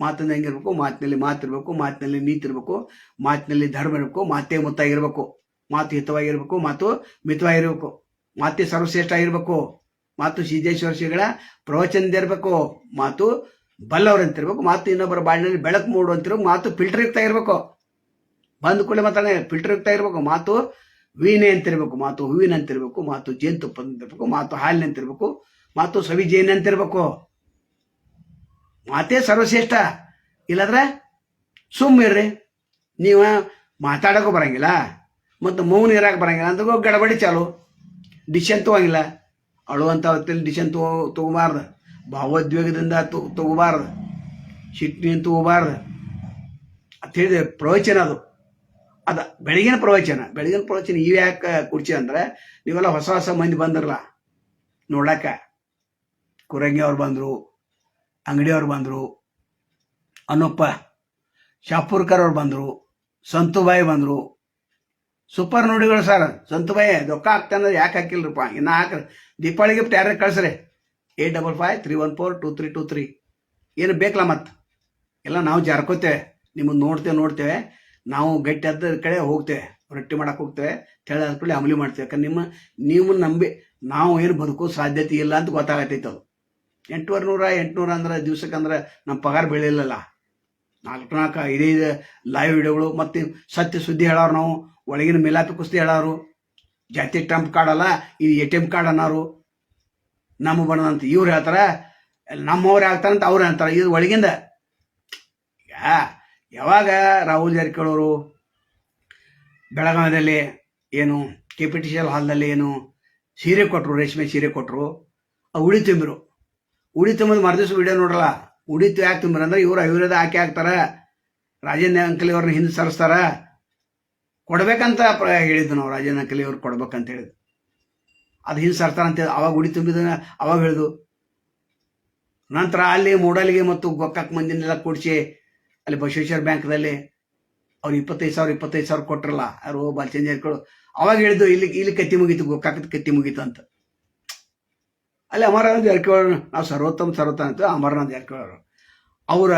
Speaker 1: ಮಾತಿಂದ ಹೆಂಗಿರ್ಬೇಕು? ಮಾತಿನಲ್ಲಿ ಮಾತಿರ್ಬೇಕು, ಮಾತಿನಲ್ಲಿ ನೀತಿ ಇರಬೇಕು ಮಾತಿನಲ್ಲಿ ಧರ್ಮ ಇರಬೇಕು, ಮಾತೇ ಮುತ್ತಾಗಿರ್ಬೇಕು. ಮಾತು ಹಿತವಾಗಿರ್ಬೇಕು, ಮಾತು ಮಿತವಾಗಿರ್ಬೇಕು, ಮಾತೇ ಸರ್ವಶ್ರೇಷ್ಠ ಆಗಿರ್ಬೇಕು. ಮಾತು ಸಿದ್ದೇಶ್ವರ ಶ್ರೀಗಳ ಪ್ರವಚನದ ಇರಬೇಕು, ಮಾತು ಬಲ್ಲವ್ರು ಅಂತಿರ್ಬೇಕು ಮಾತು ಇನ್ನೊಬ್ಬರ ಬಾಳಿನಲ್ಲಿ ಬೆಳಕು ಮೂಡು ಅಂತಿರ್ಬೇಕು ಮಾತು ಫಿಲ್ಟರ್ ಇರ್ತಾ ಇರ್ಬೇಕು. ಬಂದ ಕೂಡಲೇ ಮಾತಾಡ ಫಿಲ್ಟರ್ ಇರ್ತಾ ಇರ್ಬೇಕು, ಮಾತು ವೀಣೆ ಅಂತಿರ್ಬೇಕು ಮಾತು ಹೂವಿನ ಅಂತಿರ್ಬೇಕು ಮಾತು ಜೇನುತುಪ್ಪ ಅಂತಿರ್ಬೇಕು ಮಾತು ಹಾಲಿನ ಅಂತಿರ್ಬೇಕು ಮಾತು ಸವಿ ಜೇನು ಅಂತಿರ್ಬೇಕು ಮಾತೇ ಸರ್ವಶ್ರೇಷ್ಠ. ಇಲ್ಲದ್ರೆ ಸುಮ್ಮಿರ್ರಿ ನೀವು ಮಾತಾಡೋಕ್ಕೂ ಬರಂಗಿಲ್ಲ, ಮತ್ತು ಮೌನ ಇರೋಕೆ ಬರಂಗಿಲ್ಲ ಅಂತ ಗಡಬಡಿ ಚಾಲು. ಡಿಶ್ ಅಂತೂ ತಗೋಂಗಿಲ್ಲ ಅಳುವಂಥ ಹೊತ್ತಲ್ಲಿ ಡಿಶನ್ ತಗೋ, ತಗೋಬಾರ್ದು. ಭಾವೋದ್ವೇಗದಿಂದ ತಗೋಬಾರ್ದು. ಸಿಟ್ಟಿನ ತಗೋಬಾರ್ದು. ಅಂತ ಹೇಳಿದ್ರೆ ಪ್ರವಚನ ಅದು. ಅದ ಬೆಳಗಿನ ಪ್ರವಚನ. ಬೆಳಗಿನ ಪ್ರವಚನ ಇವು ಯಾಕೆ ಕುರ್ಚಿ ಅಂದ್ರೆ ನೀವೆಲ್ಲ ಹೊಸ ಹೊಸ ಮಂದಿ ಬಂದಿರಲ್ಲ ನೋಡಕ್ಕ ಕುರಂಗಿ ಅವ್ರು ಬಂದರು ಅಂಗಡಿಯವ್ರು ಬಂದರು ಅನ್ನಪ್ಪ ಶಾಪುರ್ಕರ್ ಅವ್ರು ಬಂದರು, ಸಂತುಬಾಯಿ ಬಂದರು. ಸೂಪರ್ ನೋಡಿಗಳು ಸರ್, ಸಂತುಬಾಯಿ ರೊಕ್ಕ ಹಾಕ್ತಾನೆ ಯಾಕೆ ಹಾಕಿಲ್ರಪ್ಪ? ಇನ್ನು ಹಾಕ್ರಿ ದೀಪಾವಳಿ ಗಿಫ್ಟ್ ಯಾರು ಕಳ್ಸ್ರಿ? Eight double five three one four two three two three. ಏನು ಬೇಕಲ್ಲ ಮತ್ತೆ? ಎಲ್ಲ ನಾವು ಜಾರ್ಕೋತೇವೆ. ನಿಮ್ಮನ್ನು ನೋಡ್ತೇವೆ ನೋಡ್ತೇವೆ. ನಾವು ಗಟ್ಟಿ ಅದ ಕಡೆ ಹೋಗ್ತೇವೆ. ರೊಟ್ಟಿ ಮಾಡಕ್ಕೆ ಹೋಗ್ತೇವೆ. ತೆಳ ಕೂಡಲೇ ಅಮಲಿ ಮಾಡ್ತೇವೆ. ಯಾಕಂದ್ರೆ ನಿಮ್ಮ, ನೀವು ನಂಬಿ, ನಾವು ಏನು ಬದುಕೋ ಸಾಧ್ಯತೆ ಇಲ್ಲ ಅಂತ ಗೊತ್ತಾಗತ್ತೈತೆ ಅದು. ಎಂಟುವರೆ ನೂರ ಎಂಟುನೂರ ಅಂದ್ರೆ ದಿವ್ಸಕ್ಕೆ ಅಂದ್ರೆ ನಮ್ಮ ಪಗಾರ ಬೆಳೆಯಲ್ಲ ನಾಲ್ಕು ನಾಲ್ಕು, ಐದೈದು ಲೈವ್ ವಿಡಿಯೋಗಳು, ಮತ್ತು ಸತ್ಯ ಸುದ್ದಿ ಹೇಳೋರು ನಾವು, ಒಳಗಿನ ಮೇಲಾಪಿ ಕುಸ್ತಿ ಹೇಳೋರು. ಜಾತಿ ಟ್ರಂಪ್ ಕಾರ್ಡ್ ಅಲ್ಲ ಇದು ಎ ಟಿ ಎಂ ಕಾರ್ಡ್ ಅನ್ನೋರು. ನಮ್ಮ ಬಣ್ಣದಂತ ಇವ್ರು ಹೇಳ್ತಾರೆ, ನಮ್ಮವ್ರು ಆಗ್ತಾರಂತ ಅವ್ರು ಹೇಳ್ತಾರೆ, ಇದು ಒಳಗಿಂದ. ಈಗ ಯಾವಾಗ ರಾಹುಲ್ ಜಾರಕಿಹೊಳಿ ಅವರು ಬೆಳಗಾವಿಯಲ್ಲಿ ಏನು K P T C L ಹಾಲ್ನಲ್ಲಿ ಏನು ಸೀರೆ ಕೊಟ್ಟರು ರೇಷ್ಮೆ ಸೀರೆ ಕೊಟ್ಟರು ಆ ಉಳಿ ತುಂಬಿರು. ಉಡಿ ತುಂಬಿದ ಮರದಿವ್ಸ ವಿಡಿಯೋ ನೋಡಲ್ಲ, ಉಡಿ ಯಾಕೆ ತುಂಬಿರು ಅಂದ್ರೆ ಇವರು ಅವಿರೋಧ ಹಾಕಿ ಹಾಕ್ತಾರೆ. ರಾಜೇಂದ್ರ ಅಂಕಲಿ ಅವ್ರನ್ನ ಹಿಂದೆ ಸರಿಸ್ತಾರ. ಕೊಡ್ಬೇಕಂತ ಹೇಳಿದ್ದು ನಾವು, ರಾಜೇಂದ್ರ ಕಲಿಯವ್ರು ಕೊಡ್ಬೇಕಂತ ಹೇಳಿದ್ರು ಅದು ಸರ್ತಾರ ಅಂತ ಅವಾಗ ಉಡಿ ತುಂಬಿದ ಅವಾಗ ಹೇಳಿದು ನಂತರ ಅಲ್ಲಿ ಮೂಡಲಿಗೆ ಮತ್ತು ಗೋಕಾಕ್ ಮಂದಿನೆಲ್ಲ ಕೂಡಿಸಿ ಅಲ್ಲಿ ಬಸವೇಶ್ವರ ಬ್ಯಾಂಕ್ದಲ್ಲಿ ಅವ್ರು ಇಪ್ಪತ್ತೈದು ಸಾವಿರ ಇಪ್ಪತ್ತೈದು ಸಾವಿರ ಕೊಟ್ರಲ್ಲ, ಯಾರು ಚೇಂಜ್ ಜಾರಕಿಹೊಳಿ ಅವಾಗ ಹೇಳಿದ್ದು, ಇಲ್ಲಿ ಇಲ್ಲಿ ಕತ್ತಿ ಮುಗೀತು ಗೊಕ್ಕಾಕದ ಕತ್ತಿ ಮುಗೀತು ಅಂತ. ಅಲ್ಲಿ ಅಮರನಾಥ್ ಜಾರಕಿಹೊಳಿ, ನಾವು ಸರ್ವೋತ್ತಮ ಸರ್ವತ ಅಂತ ಅಮರನಾಥ್ ಜಾರಕಿಹೊಳಿ ಅವರು. ಅವ್ರ,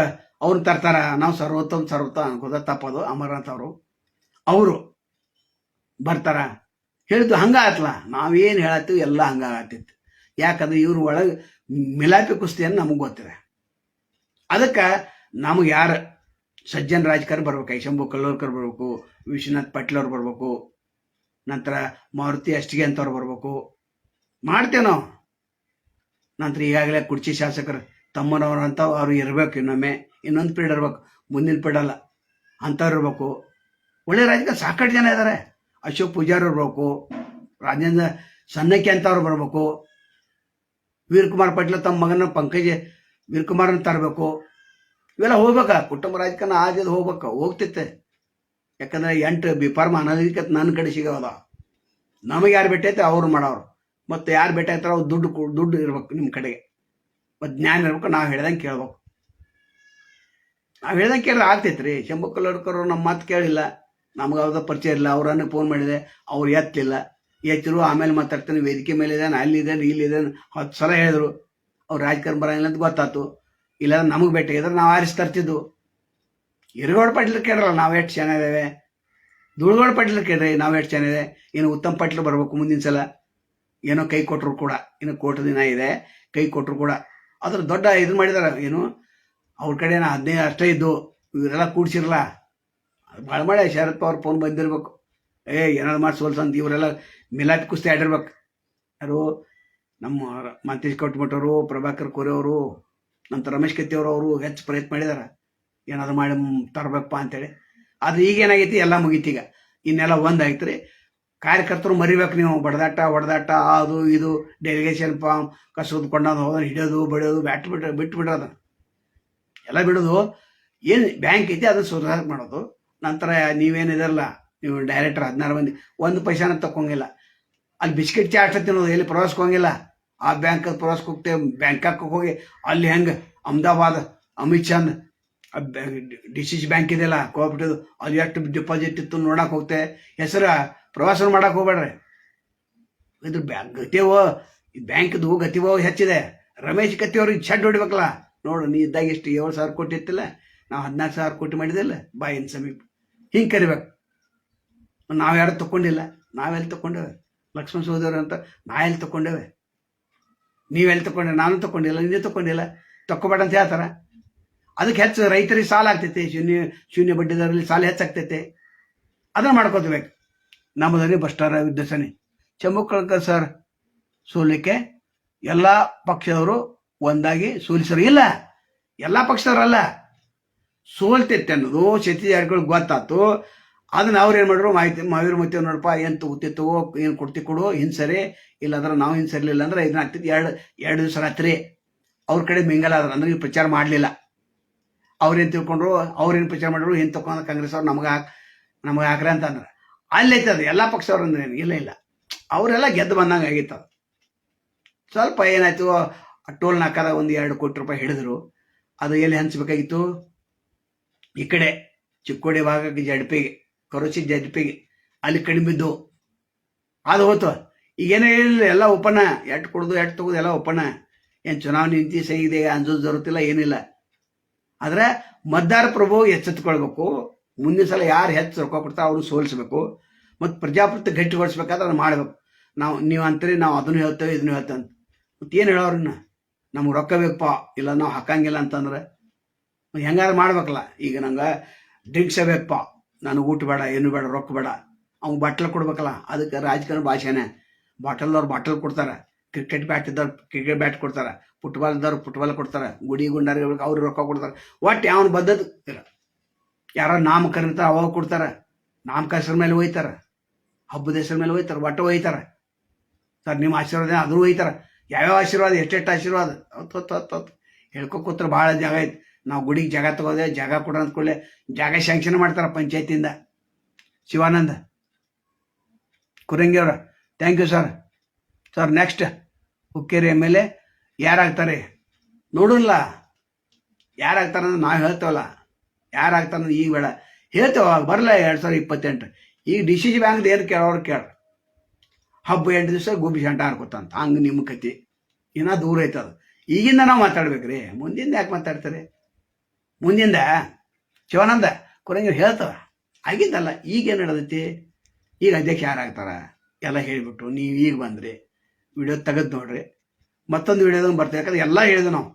Speaker 1: ಅವ್ರನ್ನ ತರ್ತಾರ, ನಾವು ಸರ್ವೋತ್ತಮ ಸರ್ವತ ಅನ್ಕೋದ ತಪ್ಪದು ಅಮರನಾಥ್ ಅವರು. ಅವರು ಬರ್ತಾರ. ಹೇಳಿದ್ದು ಹಂಗ ಆತ್ಲ ನಾವೇನು ಹೇಳತ್ತೀವಿ ಎಲ್ಲ ಹಂಗ ಆಗತ್ತಿತ್ತು ಯಾಕಂದ್ರೆ ಇವ್ರ ಒಳಗೆ ಮಿಲಾಪಿ ಕುಸ್ತಿಯನ್ನು ನಮಗೆ ಗೊತ್ತಿದೆ. ಅದಕ್ಕೆ ನಮಗೆ ಯಾರು ಸಜ್ಜನ್ ರಾಜ್ಕರ್ ಬರ್ಬೇಕು ಐಶಂಭು ಕಲ್ಲೋರ್ಕರ್ ಬರ್ಬೇಕು, ವಿಶ್ವನಾಥ್ ಪಟ್ಲವ್ರು ಬರ್ಬೇಕು, ನಂತರ ಮಾರುತಿ ಅಷ್ಟಿಗೆ ಅಂತವ್ರು ಬರ್ಬೇಕು. ಮಾಡ್ತೇವೆ ನಾವು. ನಂತರ ಈಗಾಗಲೇ ಕುರ್ಚಿ ಶಾಸಕರು ತಮ್ಮನವರು ಅಂತ ಅವ್ರು ಇರಬೇಕು ಇನ್ನೊಮ್ಮೆ. ಇನ್ನೊಂದು ಪೀಡ್ ಇರ್ಬೇಕು. ಮುಂದಿನ ಪೀಡ್ ಅಲ್ಲ. ಅಂಥವ್ರು ಇರಬೇಕು. ಒಳ್ಳೆ ರಾಜಕೀಯ, ಸಾಕಷ್ಟು ಜನ ಇದ್ದಾರೆ. ಅಶೋಕ್ ಪೂಜಾರಿ ಬರಬೇಕು, ರಾಜೇಂದ್ರ ಸನ್ನಕ್ಕೆ ಅಂತವ್ರು ಬರಬೇಕು, ವೀರಕುಮಾರ್ ಪಾಟೀಲ್ ತಮ್ಮ ಮಗನ ಪಂಕಜ ವೀರಕುಮಾರನ್ನ ತರಬೇಕು. ಇವೆಲ್ಲ ಹೋಗ್ಬೇಕ? ಕುಟುಂಬ ರಾಜಕಾರಣ ಆದ್ಯದ ಹೋಗ್ಬೇಕು, ಹೋಗ್ತಿತ್ತೆ. ಯಾಕಂದ್ರೆ ಎಂಟು ಬಿ ಫಾರ್ಮ್ ಅನಧಿಕೃತ ನನ್ನ ಕಡೆ ಸಿಗೋದ ನಮಗೆ ಯಾರು ಭೇಟಿ ಅವ್ರು ಮಾಡೋರು. ಮತ್ತು ಯಾರು ಆಯ್ತಾರೋ ಅವ್ರು ದುಡ್ಡು ದುಡ್ಡು ಇರ್ಬೇಕು ನಿಮ್ಮ ಕಡೆಗೆ. ಮತ್ತು ಜ್ಞಾನ ಇರ್ಬೇಕು, ನಾವು ಹೇಳ್ದಂಗೆ ಕೇಳ್ಬೇಕು. ನಾವು ಹೇಳ್ದಂಗೆ ಕೇಳಿದ್ರೆ ಆಗ್ತೈತೆ ರೀ ಶಂಭು ನಮ್ಮ ಮಾತು ಕೇಳಿಲ್ಲ. ನಮ್ಗೆ ಅವ್ರದ್ದು ಪರಿಚಯ ಇಲ್ಲ, ಅವ್ರನ್ನ ಫೋನ್ ಮಾಡಿದೆ. ಅವ್ರು ಎತ್ತಲಿಲ್ಲ. ಎತ್ತಿರು ಆಮೇಲೆ ಮಾತಾಡ್ತಾನೆ, ವೇದಿಕೆ ಮೇಲೆ ಇದ್ದಾನೆ ಅಲ್ಲಿದ್ದಾನೆ ಇಲ್ಲಿದ್ದಾನೆ ಹತ್ತು ಸಲ ಹೇಳಿದ್ರು. ಅವ್ರು ರಾಜಕಾರಣ ಬರಂಗಿಲ್ಲ ಅಂತ ಗೊತ್ತಾಯ್ತು. ಇಲ್ಲ ನಮಗೆ ಭೇಟಿ ಆಗಿದ್ರೆ ನಾವು ಆರಿಸಿ ತರ್ತಿದ್ವು. ಇರುಗೋಡ್ ಪಟ್ಲು ಕೇಳಲ್ಲ ನಾವು ಎಷ್ಟು ಚೆನ್ನಾಗಿದ್ದೇವೆ ಧೂಳುಗೌಡ ಪಟ್ಲು ಕೇಳ್ರಿ, ನಾವು ಎಷ್ಟು ಚೆನ್ನಾಗಿದೆ ಏನು ಉತ್ತಮ ಪಟ್ಲು ಬರ್ಬೇಕು ಮುಂದಿನ ಸಲ. ಏನೋ ಕೈ ಕೊಟ್ಟರು ಕೂಡ, ಇನ್ನು ಕೋಟ ದಿನ ಇದೆ, ಕೈ ಕೊಟ್ಟರು ಕೂಡ. ಅದ್ರ ದೊಡ್ಡ ಇದು ಮಾಡಿದಾರೆ, ಏನು? ಅವ್ರ ಕಡೆ ಹದಿನೈದು ಅಷ್ಟೇ ಇದ್ದು, ಇವರೆಲ್ಲ ಕೂಡ್ಸಿರಲ್ಲ ಭಾಳ ಮಳೆ ಶರತ್ ಪವಾರ್ ಫೋನ್ ಬಂದಿರ್ಬೇಕು. ಏ, ಏನಾದ್ರು ಮಾಡಿ ಸೋಲ್ಸಂತ ಇವರೆಲ್ಲ ಮಿಲಾಪಿ ಕುಸ್ತಿ ಆಡಿರ್ಬೇಕು. ಯಾರು? ನಮ್ಮ ಮಂತೇಶ್ ಕಟ್ಮಟ್ಟವರು ಪ್ರಭಾಕರ್ ಕೋರೆ ಅವರು ನಂತರ ರಮೇಶ್ ಕತ್ತಿಯವರು ಅವರು ಹೆಚ್ಚು ಪ್ರಯತ್ನ ಮಾಡಿದಾರೆ. ಏನಾದ್ರು ಮಾಡಿ ತರಬೇಕಪ್ಪ ಅಂತೇಳಿ. ಅದು ಈಗ ಏನಾಗೈತಿ? ಎಲ್ಲ ಮುಗೀತಿ ಈಗ. ಇನ್ನೆಲ್ಲ ಒಂದಾಯ್ತು ರೀ. ಕಾರ್ಯಕರ್ತರು ಮರಿಬೇಕು ನೀವು. ಬಡದಾಟ, ಹೊಡೆದಾಟ, ಅದು, ಇದು ಡೆಲಿಗೇಷನ್ ಫಾರ್ಮ್ ಕಸದ ಕೊಂಡೋದು ಹೋದ ಹಿಡಿಯೋದು, ಬಡಿಯೋದು, ಬ್ಯಾಟ್ ಬಿಟ್ಟು ಬಿಟ್ಟು ಬಿಡೋದು ಎಲ್ಲ ಬಿಡೋದು. ಏನು ಬ್ಯಾಂಕ್ ಐತಿ ಅದನ್ನು ಸುಧಾರಣೆ ಮಾಡೋದು. ನಂತರ ನೀವೇನಿದಲ್ಲ ನೀವು ಡೈರೆಕ್ಟರ್ ಹದಿನಾರು ಮಂದಿ, ಒಂದು ಪೈಸಾನ ತಗೊಂಗಿಲ್ಲ ಅಲ್ಲಿ ಬಿಸ್ಕೆಟ್ ಚಾ ಅಷ್ಟ ತಿನ್ನೋದು ಎಲ್ಲಿ ಪ್ರವಾಸಕ್ಕೆ ಹೋಗಿಲ್ಲ? ಆ ಬ್ಯಾಂಕ್ ಪ್ರವಾಸಕ್ಕೆ ಹೋಗ್ತೇವೆ ಬ್ಯಾಂಕಾಕ್ ಹೋಗಿ, ಅಲ್ಲಿ ಹೆಂಗೆ ಅಹಮದಾಬಾದ್, ಅಮಿತ್ ಶಾಂದ್ ಡಿ ಸಿ ಸಿ ಬ್ಯಾಂಕ್ ಇದೆಯಲ್ಲ ಕೋಪಿಟ್ಟದು ಅಲ್ಲಿ ಎಷ್ಟು ಡಿಪಾಸಿಟ್ ಇತ್ತು ನೋಡಕ್ಕೆ ಹೋಗ್ತೆ. ಹೆಸರು ಪ್ರವಾಸ ಮಾಡಕ್ಕೆ ಹೋಗ್ಬೇಡ್ರಿ. ಇದ್ರ ಬ್ಯಾಂಕ್ ಗತಿವೋ ಬ್ಯಾಂಕ್ದು ಗತಿವೋ ಹೆಚ್ಚಿದೆ. ರಮೇಶ್ ಗತಿಯವ್ರಿಗೆ ಛಡ್ ಹೊಡಿಬೇಕಲ್ಲ. ನೋಡು, ನೀ ಇದ್ದಾಗ ಎಷ್ಟು ಏಳು ಸಾವಿರ ಕೋಟಿ ಇತ್ತಿಲ್ಲ? ನಾವು ಹದಿನಾಲ್ಕು ಸಾವಿರ ಕೋಟಿ ಮಾಡಿದಿಲ್ಲ ಬಾಯಿನ ಸಮೀಪ. ಹಿಂಗೆ ಕರಿಬೇಕು. ನಾವು ಯಾರು ತಗೊಂಡಿಲ್ಲ ನಾವೆಲ್ಲಿ ತಗೊಂಡೇವೆ ಲಕ್ಷ್ಮಣ ಸಹೋದರ ಅಂತ ನಾ ಎಲ್ಲಿ ತಗೊಂಡೇವೆ ನೀವೆಲ್ಲಿ ತಗೊಂಡೆ ನಾನು ತಗೊಂಡಿಲ್ಲ ನೀನು ತಗೊಂಡಿಲ್ಲ ತಕ್ಕೊಬೇಡ ಅಂತ ಹೇಳ್ತಾರ? ಅದಕ್ಕೆ ಹೆಚ್ಚು ರೈತರಿಗೆ ಸಾಲ ಆಗ್ತೈತಿ, ಶೂನ್ಯ ಶೂನ್ಯ ಬಡ್ಡಿ ಸಾಲ ಹೆಚ್ಚಾಗ್ತೈತೆ. ಅದನ್ನ ಮಾಡ್ಕೋತಬೇಕು ನಮ್ಮದಲ್ಲಿ ಭ್ರಷ್ಟಾರ ವಿದ್ಯಸನೆ ಚಂಬುಕಳ್ಕರ್ ಸರ್ ಸೋಲಿಕ್ಕೆ ಎಲ್ಲ ಪಕ್ಷದವರು ಒಂದಾಗಿ ಸೋಲಿಸರು ಇಲ್ಲ. ಎಲ್ಲ ಪಕ್ಷದವರಲ್ಲ. ಸೋಲ್ತೈತೆ ಅನ್ನೋದು ಶತಿಜಾರಿಗಳು ಗೊತ್ತಾತು. ಅದನ್ನ ಅವ್ರು ಏನು ಮಾಡಿದ್ರು? ಮಾಹಿತಿ ಮಾವೀರ ಮತ್ತೆ ನೋಡಪ್ಪ, ಏನು ತಗೋ, ಏನು ಕೊಡ್ತಿ ಕೊಡು, ಹಿಂಸರಿ. ಸರಿ ಇಲ್ಲಾಂದ್ರೆ ನಾವು ಹಿಂಸರ್ಲಿಲ್ಲ ಸರಿಲಿಲ್ಲ ಅಂದ್ರೆ ಇದನ್ನ ಆಗ್ತಿತ್ತು ಎರಡು ಎರಡು ದಿವಸ ರಾತ್ರಿ ಅವ್ರ ಕಡೆ ಮಿಂಗಲ್ ಆದ್ರೆ. ಅಂದ್ರೆ ಈ ಪ್ರಚಾರ ಮಾಡಲಿಲ್ಲ. ಅವ್ರೇನು ತಿಳ್ಕೊಂಡ್ರು? ಅವ್ರೇನು ಪ್ರಚಾರ ಮಾಡಿದ್ರು? ಏನು ತಗೊಂಡು ಕಾಂಗ್ರೆಸ್ ಅವ್ರು ನಮಗೆ ಹಾಕ್, ನಮಗೆ ಹಾಕ್ರೆ ಅಂತ ಅಂದ್ರೆ. ಅಲ್ಲೈತೆ ಅದು. ಎಲ್ಲ ಪಕ್ಷದವ್ರು ಅಂದ್ರೆ? ಇಲ್ಲ ಇಲ್ಲ. ಅವರೆಲ್ಲ ಗೆದ್ದು ಬಂದಂಗೆ ಆಗಿತ್ತು ಅದು. ಸ್ವಲ್ಪ ಏನಾಯ್ತು? ಆ ಟೋಲ್ ನಾಕಾದ ಒಂದು ಎರಡು ಕೋಟಿ ರೂಪಾಯಿ ಹಿಡಿದ್ರು. ಅದು ಎಲ್ಲಿ ಹಂಚಬೇಕಾಗಿತ್ತು? ಈ ಕಡೆ ಚಿಕ್ಕೋಡಿ ಭಾಗಕ್ಕೆ ಜಡ್ಪಿಗೆ ಕರೋಚಿ ಜಡ್ಪಿಗೆ ಅಲ್ಲಿ ಕಡಿಮೆ ಇದ್ದು ಅದು ಹೋತು. ಈಗೇನೇ ಇಲ್ಲ ಎಲ್ಲ ಒಪ್ಪನ ಎಟ್ಟು ಕೊಡೋದು ಎಟ್ಟು ತಗೋದು ಎಲ್ಲ ಒಪ್ಪನ. ಏನು ಚುನಾವಣೆ ನೀತಿ ಸಹಿ ಇದೆ ಅಂಜೋದು ಜರುತ್ತಿಲ್ಲ ಏನಿಲ್ಲ. ಆದ್ರೆ ಮತದಾರ ಪ್ರಭು ಎಚ್ಚೆತ್ಕೊಳ್ಬೇಕು ಮುಂದಿನ ಸಲ ಯಾರು ಹೆಚ್ಚು ರೊಕ್ಕ ಕೊಡ್ತಾರೆ ಅವರು ಸೋಲಿಸ್ಬೇಕು. ಮತ್ತು ಪ್ರಜಾಪ್ರಭುತ್ವ ಗಟ್ಟಿಗೊಳಿಸ್ಬೇಕಾದ್ರೆ ಅದನ್ನು ಮಾಡ್ಬೇಕು. ನಾವು, ನೀವು ಅಂತೀರಿ, ನಾವು ಅದನ್ನು ಹೇಳ್ತೇವೆ, ಇದನ್ನು ಹೇಳ್ತೇವೆ ಅಂತ. ಮತ್ತೇನು ಏನು ಹೇಳೋರನ್ನ ನಮ್ಗೆ ರೊಕ್ಕ ಬೇಕಪ್ಪ, ಇಲ್ಲ ನಾವು ಹಾಕಂಗಿಲ್ಲ ಅಂತಂದ್ರೆ? ಹೆಂಗಾರು ಮಾಡ್ಬೇಕಲ್ಲ. ಈಗ ನಂಗೆ ಡ್ರಿಂಕ್ಸೇ ಬೇಕಪ್ಪ. ನನಗೆ ಊಟ ಬೇಡ, ಏನು ಬೇಡ, ರೊಕ್ಕ ಬೇಡ. ಅವ್ನು ಬಾಟ್ಲ್ ಕೊಡ್ಬೇಕಲ್ಲ. ಅದಕ್ಕೆ ರಾಜಕಾರಣ ಭಾಷೆನೇ. ಬಾಟಲ್ದವ್ರು ಬಾಟಲ್ ಕೊಡ್ತಾರೆ. ಕ್ರಿಕೆಟ್ ಬ್ಯಾಟ್ ಇದ್ದವ್ರು ಕ್ರಿಕೆಟ್ ಬ್ಯಾಟ್ ಕೊಡ್ತಾರೆ. ಫುಟ್ಬಾಲ್ ಇದ್ದವ್ರು ಫುಟ್ಬಾಲ್ ಕೊಡ್ತಾರೆ. ಗುಡಿ ಗುಂಡಾರಿ ಅವ್ರಿಗೆ ರೊಕ್ಕ ಕೊಡ್ತಾರೆ. ಒಟ್ಟು ಯಾವನು ಬದ್ದದ್ದು ಇಲ್ಲ. ಯಾರೋ ನಾಮಕರಣ ಇರ್ತಾರೆ, ಅವಾಗ ಕೊಡ್ತಾರೆ. ನಾಮಕರ ಮೇಲೆ ಒಯ್ತಾರೆ. ಹಬ್ಬದ ಹೆಸರ ಮೇಲೆ ಒಯ್ತಾರೆ, ಒಟ್ಟು ಒಯ್ತಾರೆ. ಸರ್, ನಿಮ್ಮ ಆಶೀರ್ವಾದ ಅದ್ರೂ ಒಯ್ತಾರೆ. ಯಾವ್ಯಾವ ಆಶೀರ್ವಾದ? ಎಷ್ಟೆಷ್ಟು ಆಶೀರ್ವಾದ? ಹೊತ್ತು ಹೊತ್ತು ಹೊತ್ತು ಹೇಳ್ಕೊ ಕೂತ್ರ ಭಾಳ ಜಾಗ ಐತಿ. ನಾವು ಗುಡಿಗೆ ಜಾಗ ತಗೋದೆ, ಜಾಗ ಕೊಡ ಕೂಡಲೇ ಜಾಗ ಶಾಂಕ್ಷನ್ ಮಾಡ್ತಾರೆ ಪಂಚಾಯತಿಯಿಂದ Shivananda, ಕುರಂಗಿಯವ್ರ thank you sir sir next Hukkeri M L A, ಯಾರಾಗ್ತಾರೆ? ನೋಡಲ್ಲ ಯಾರಾಗ್ತಾರೆ ಅಂದ್ರೆ ನಾವು ಹೇಳ್ತೇವಲ್ಲ. ಯಾರಾಗ್ತಾರೆ ಈಗ ಬೇಡ. ಹೇಳ್ತೇವ ಬರಲ್ಲ ಎರಡು ಸಾವಿರದ ಇಪ್ಪತ್ತೆಂಟು. ಈಗ ಡಿ ಸಿ ಏನು ಕೇಳೋರು ಕೇಳ. ಹಬ್ಬ ಎಂಟು ದಿವಸ ಗುಬ್ಬಿ ಶಂಟ ಹಾರ್ಕೊತಂತ ಹಂಗೆ ನಿಮ್ಮ ಕತಿ ಇನ್ನೂ ದೂರ ಐತೆ ಅದು. ಈಗಿಂದ ನಾವು ಮಾತಾಡ್ಬೇಕ್ರಿ. ಮುಂದಿಂದ ಯಾಕೆ ಮಾತಾಡ್ತಾರೆ? ಮುಂದಿಂದ ಶಿವಾನಂದ ಕೊನೆಗೆ ಹೇಳ್ತಾವ ಆಗಿದ್ದಲ್ಲ ಈಗೇನು ನಡೆದೈತಿ? ಈಗ ಅಧ್ಯಕ್ಷ ಯಾರಾಗ್ತಾರ? ಎಲ್ಲ ಹೇಳಿಬಿಟ್ಟು, ನೀವು ಈಗ ಬಂದ್ರಿ, ವಿಡಿಯೋ ತೆಗೆದು ನೋಡ್ರಿ, ಮತ್ತೊಂದು ವಿಡಿಯೋದಾಗ ಬರ್ತೇವೆ. ಯಾಕಂದ್ರೆ ಎಲ್ಲ ಹೇಳಿದ್ವಿ ನಾವು.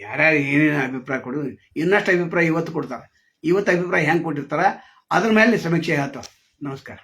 Speaker 1: ಯಾರ್ಯಾರು ಏನೇನು ಅಭಿಪ್ರಾಯ ಕೊಡು, ಇನ್ನಷ್ಟು ಅಭಿಪ್ರಾಯ ಇವತ್ತು ಕೊಡ್ತಾರೆ. ಇವತ್ತು ಅಭಿಪ್ರಾಯ ಹೆಂಗೆ ಕೊಟ್ಟಿರ್ತಾರ, ಅದ್ರ ಮೇಲೆ ಸಮೀಕ್ಷೆ ಹೇಳ್ತಾವೆ ನಮಸ್ಕಾರ.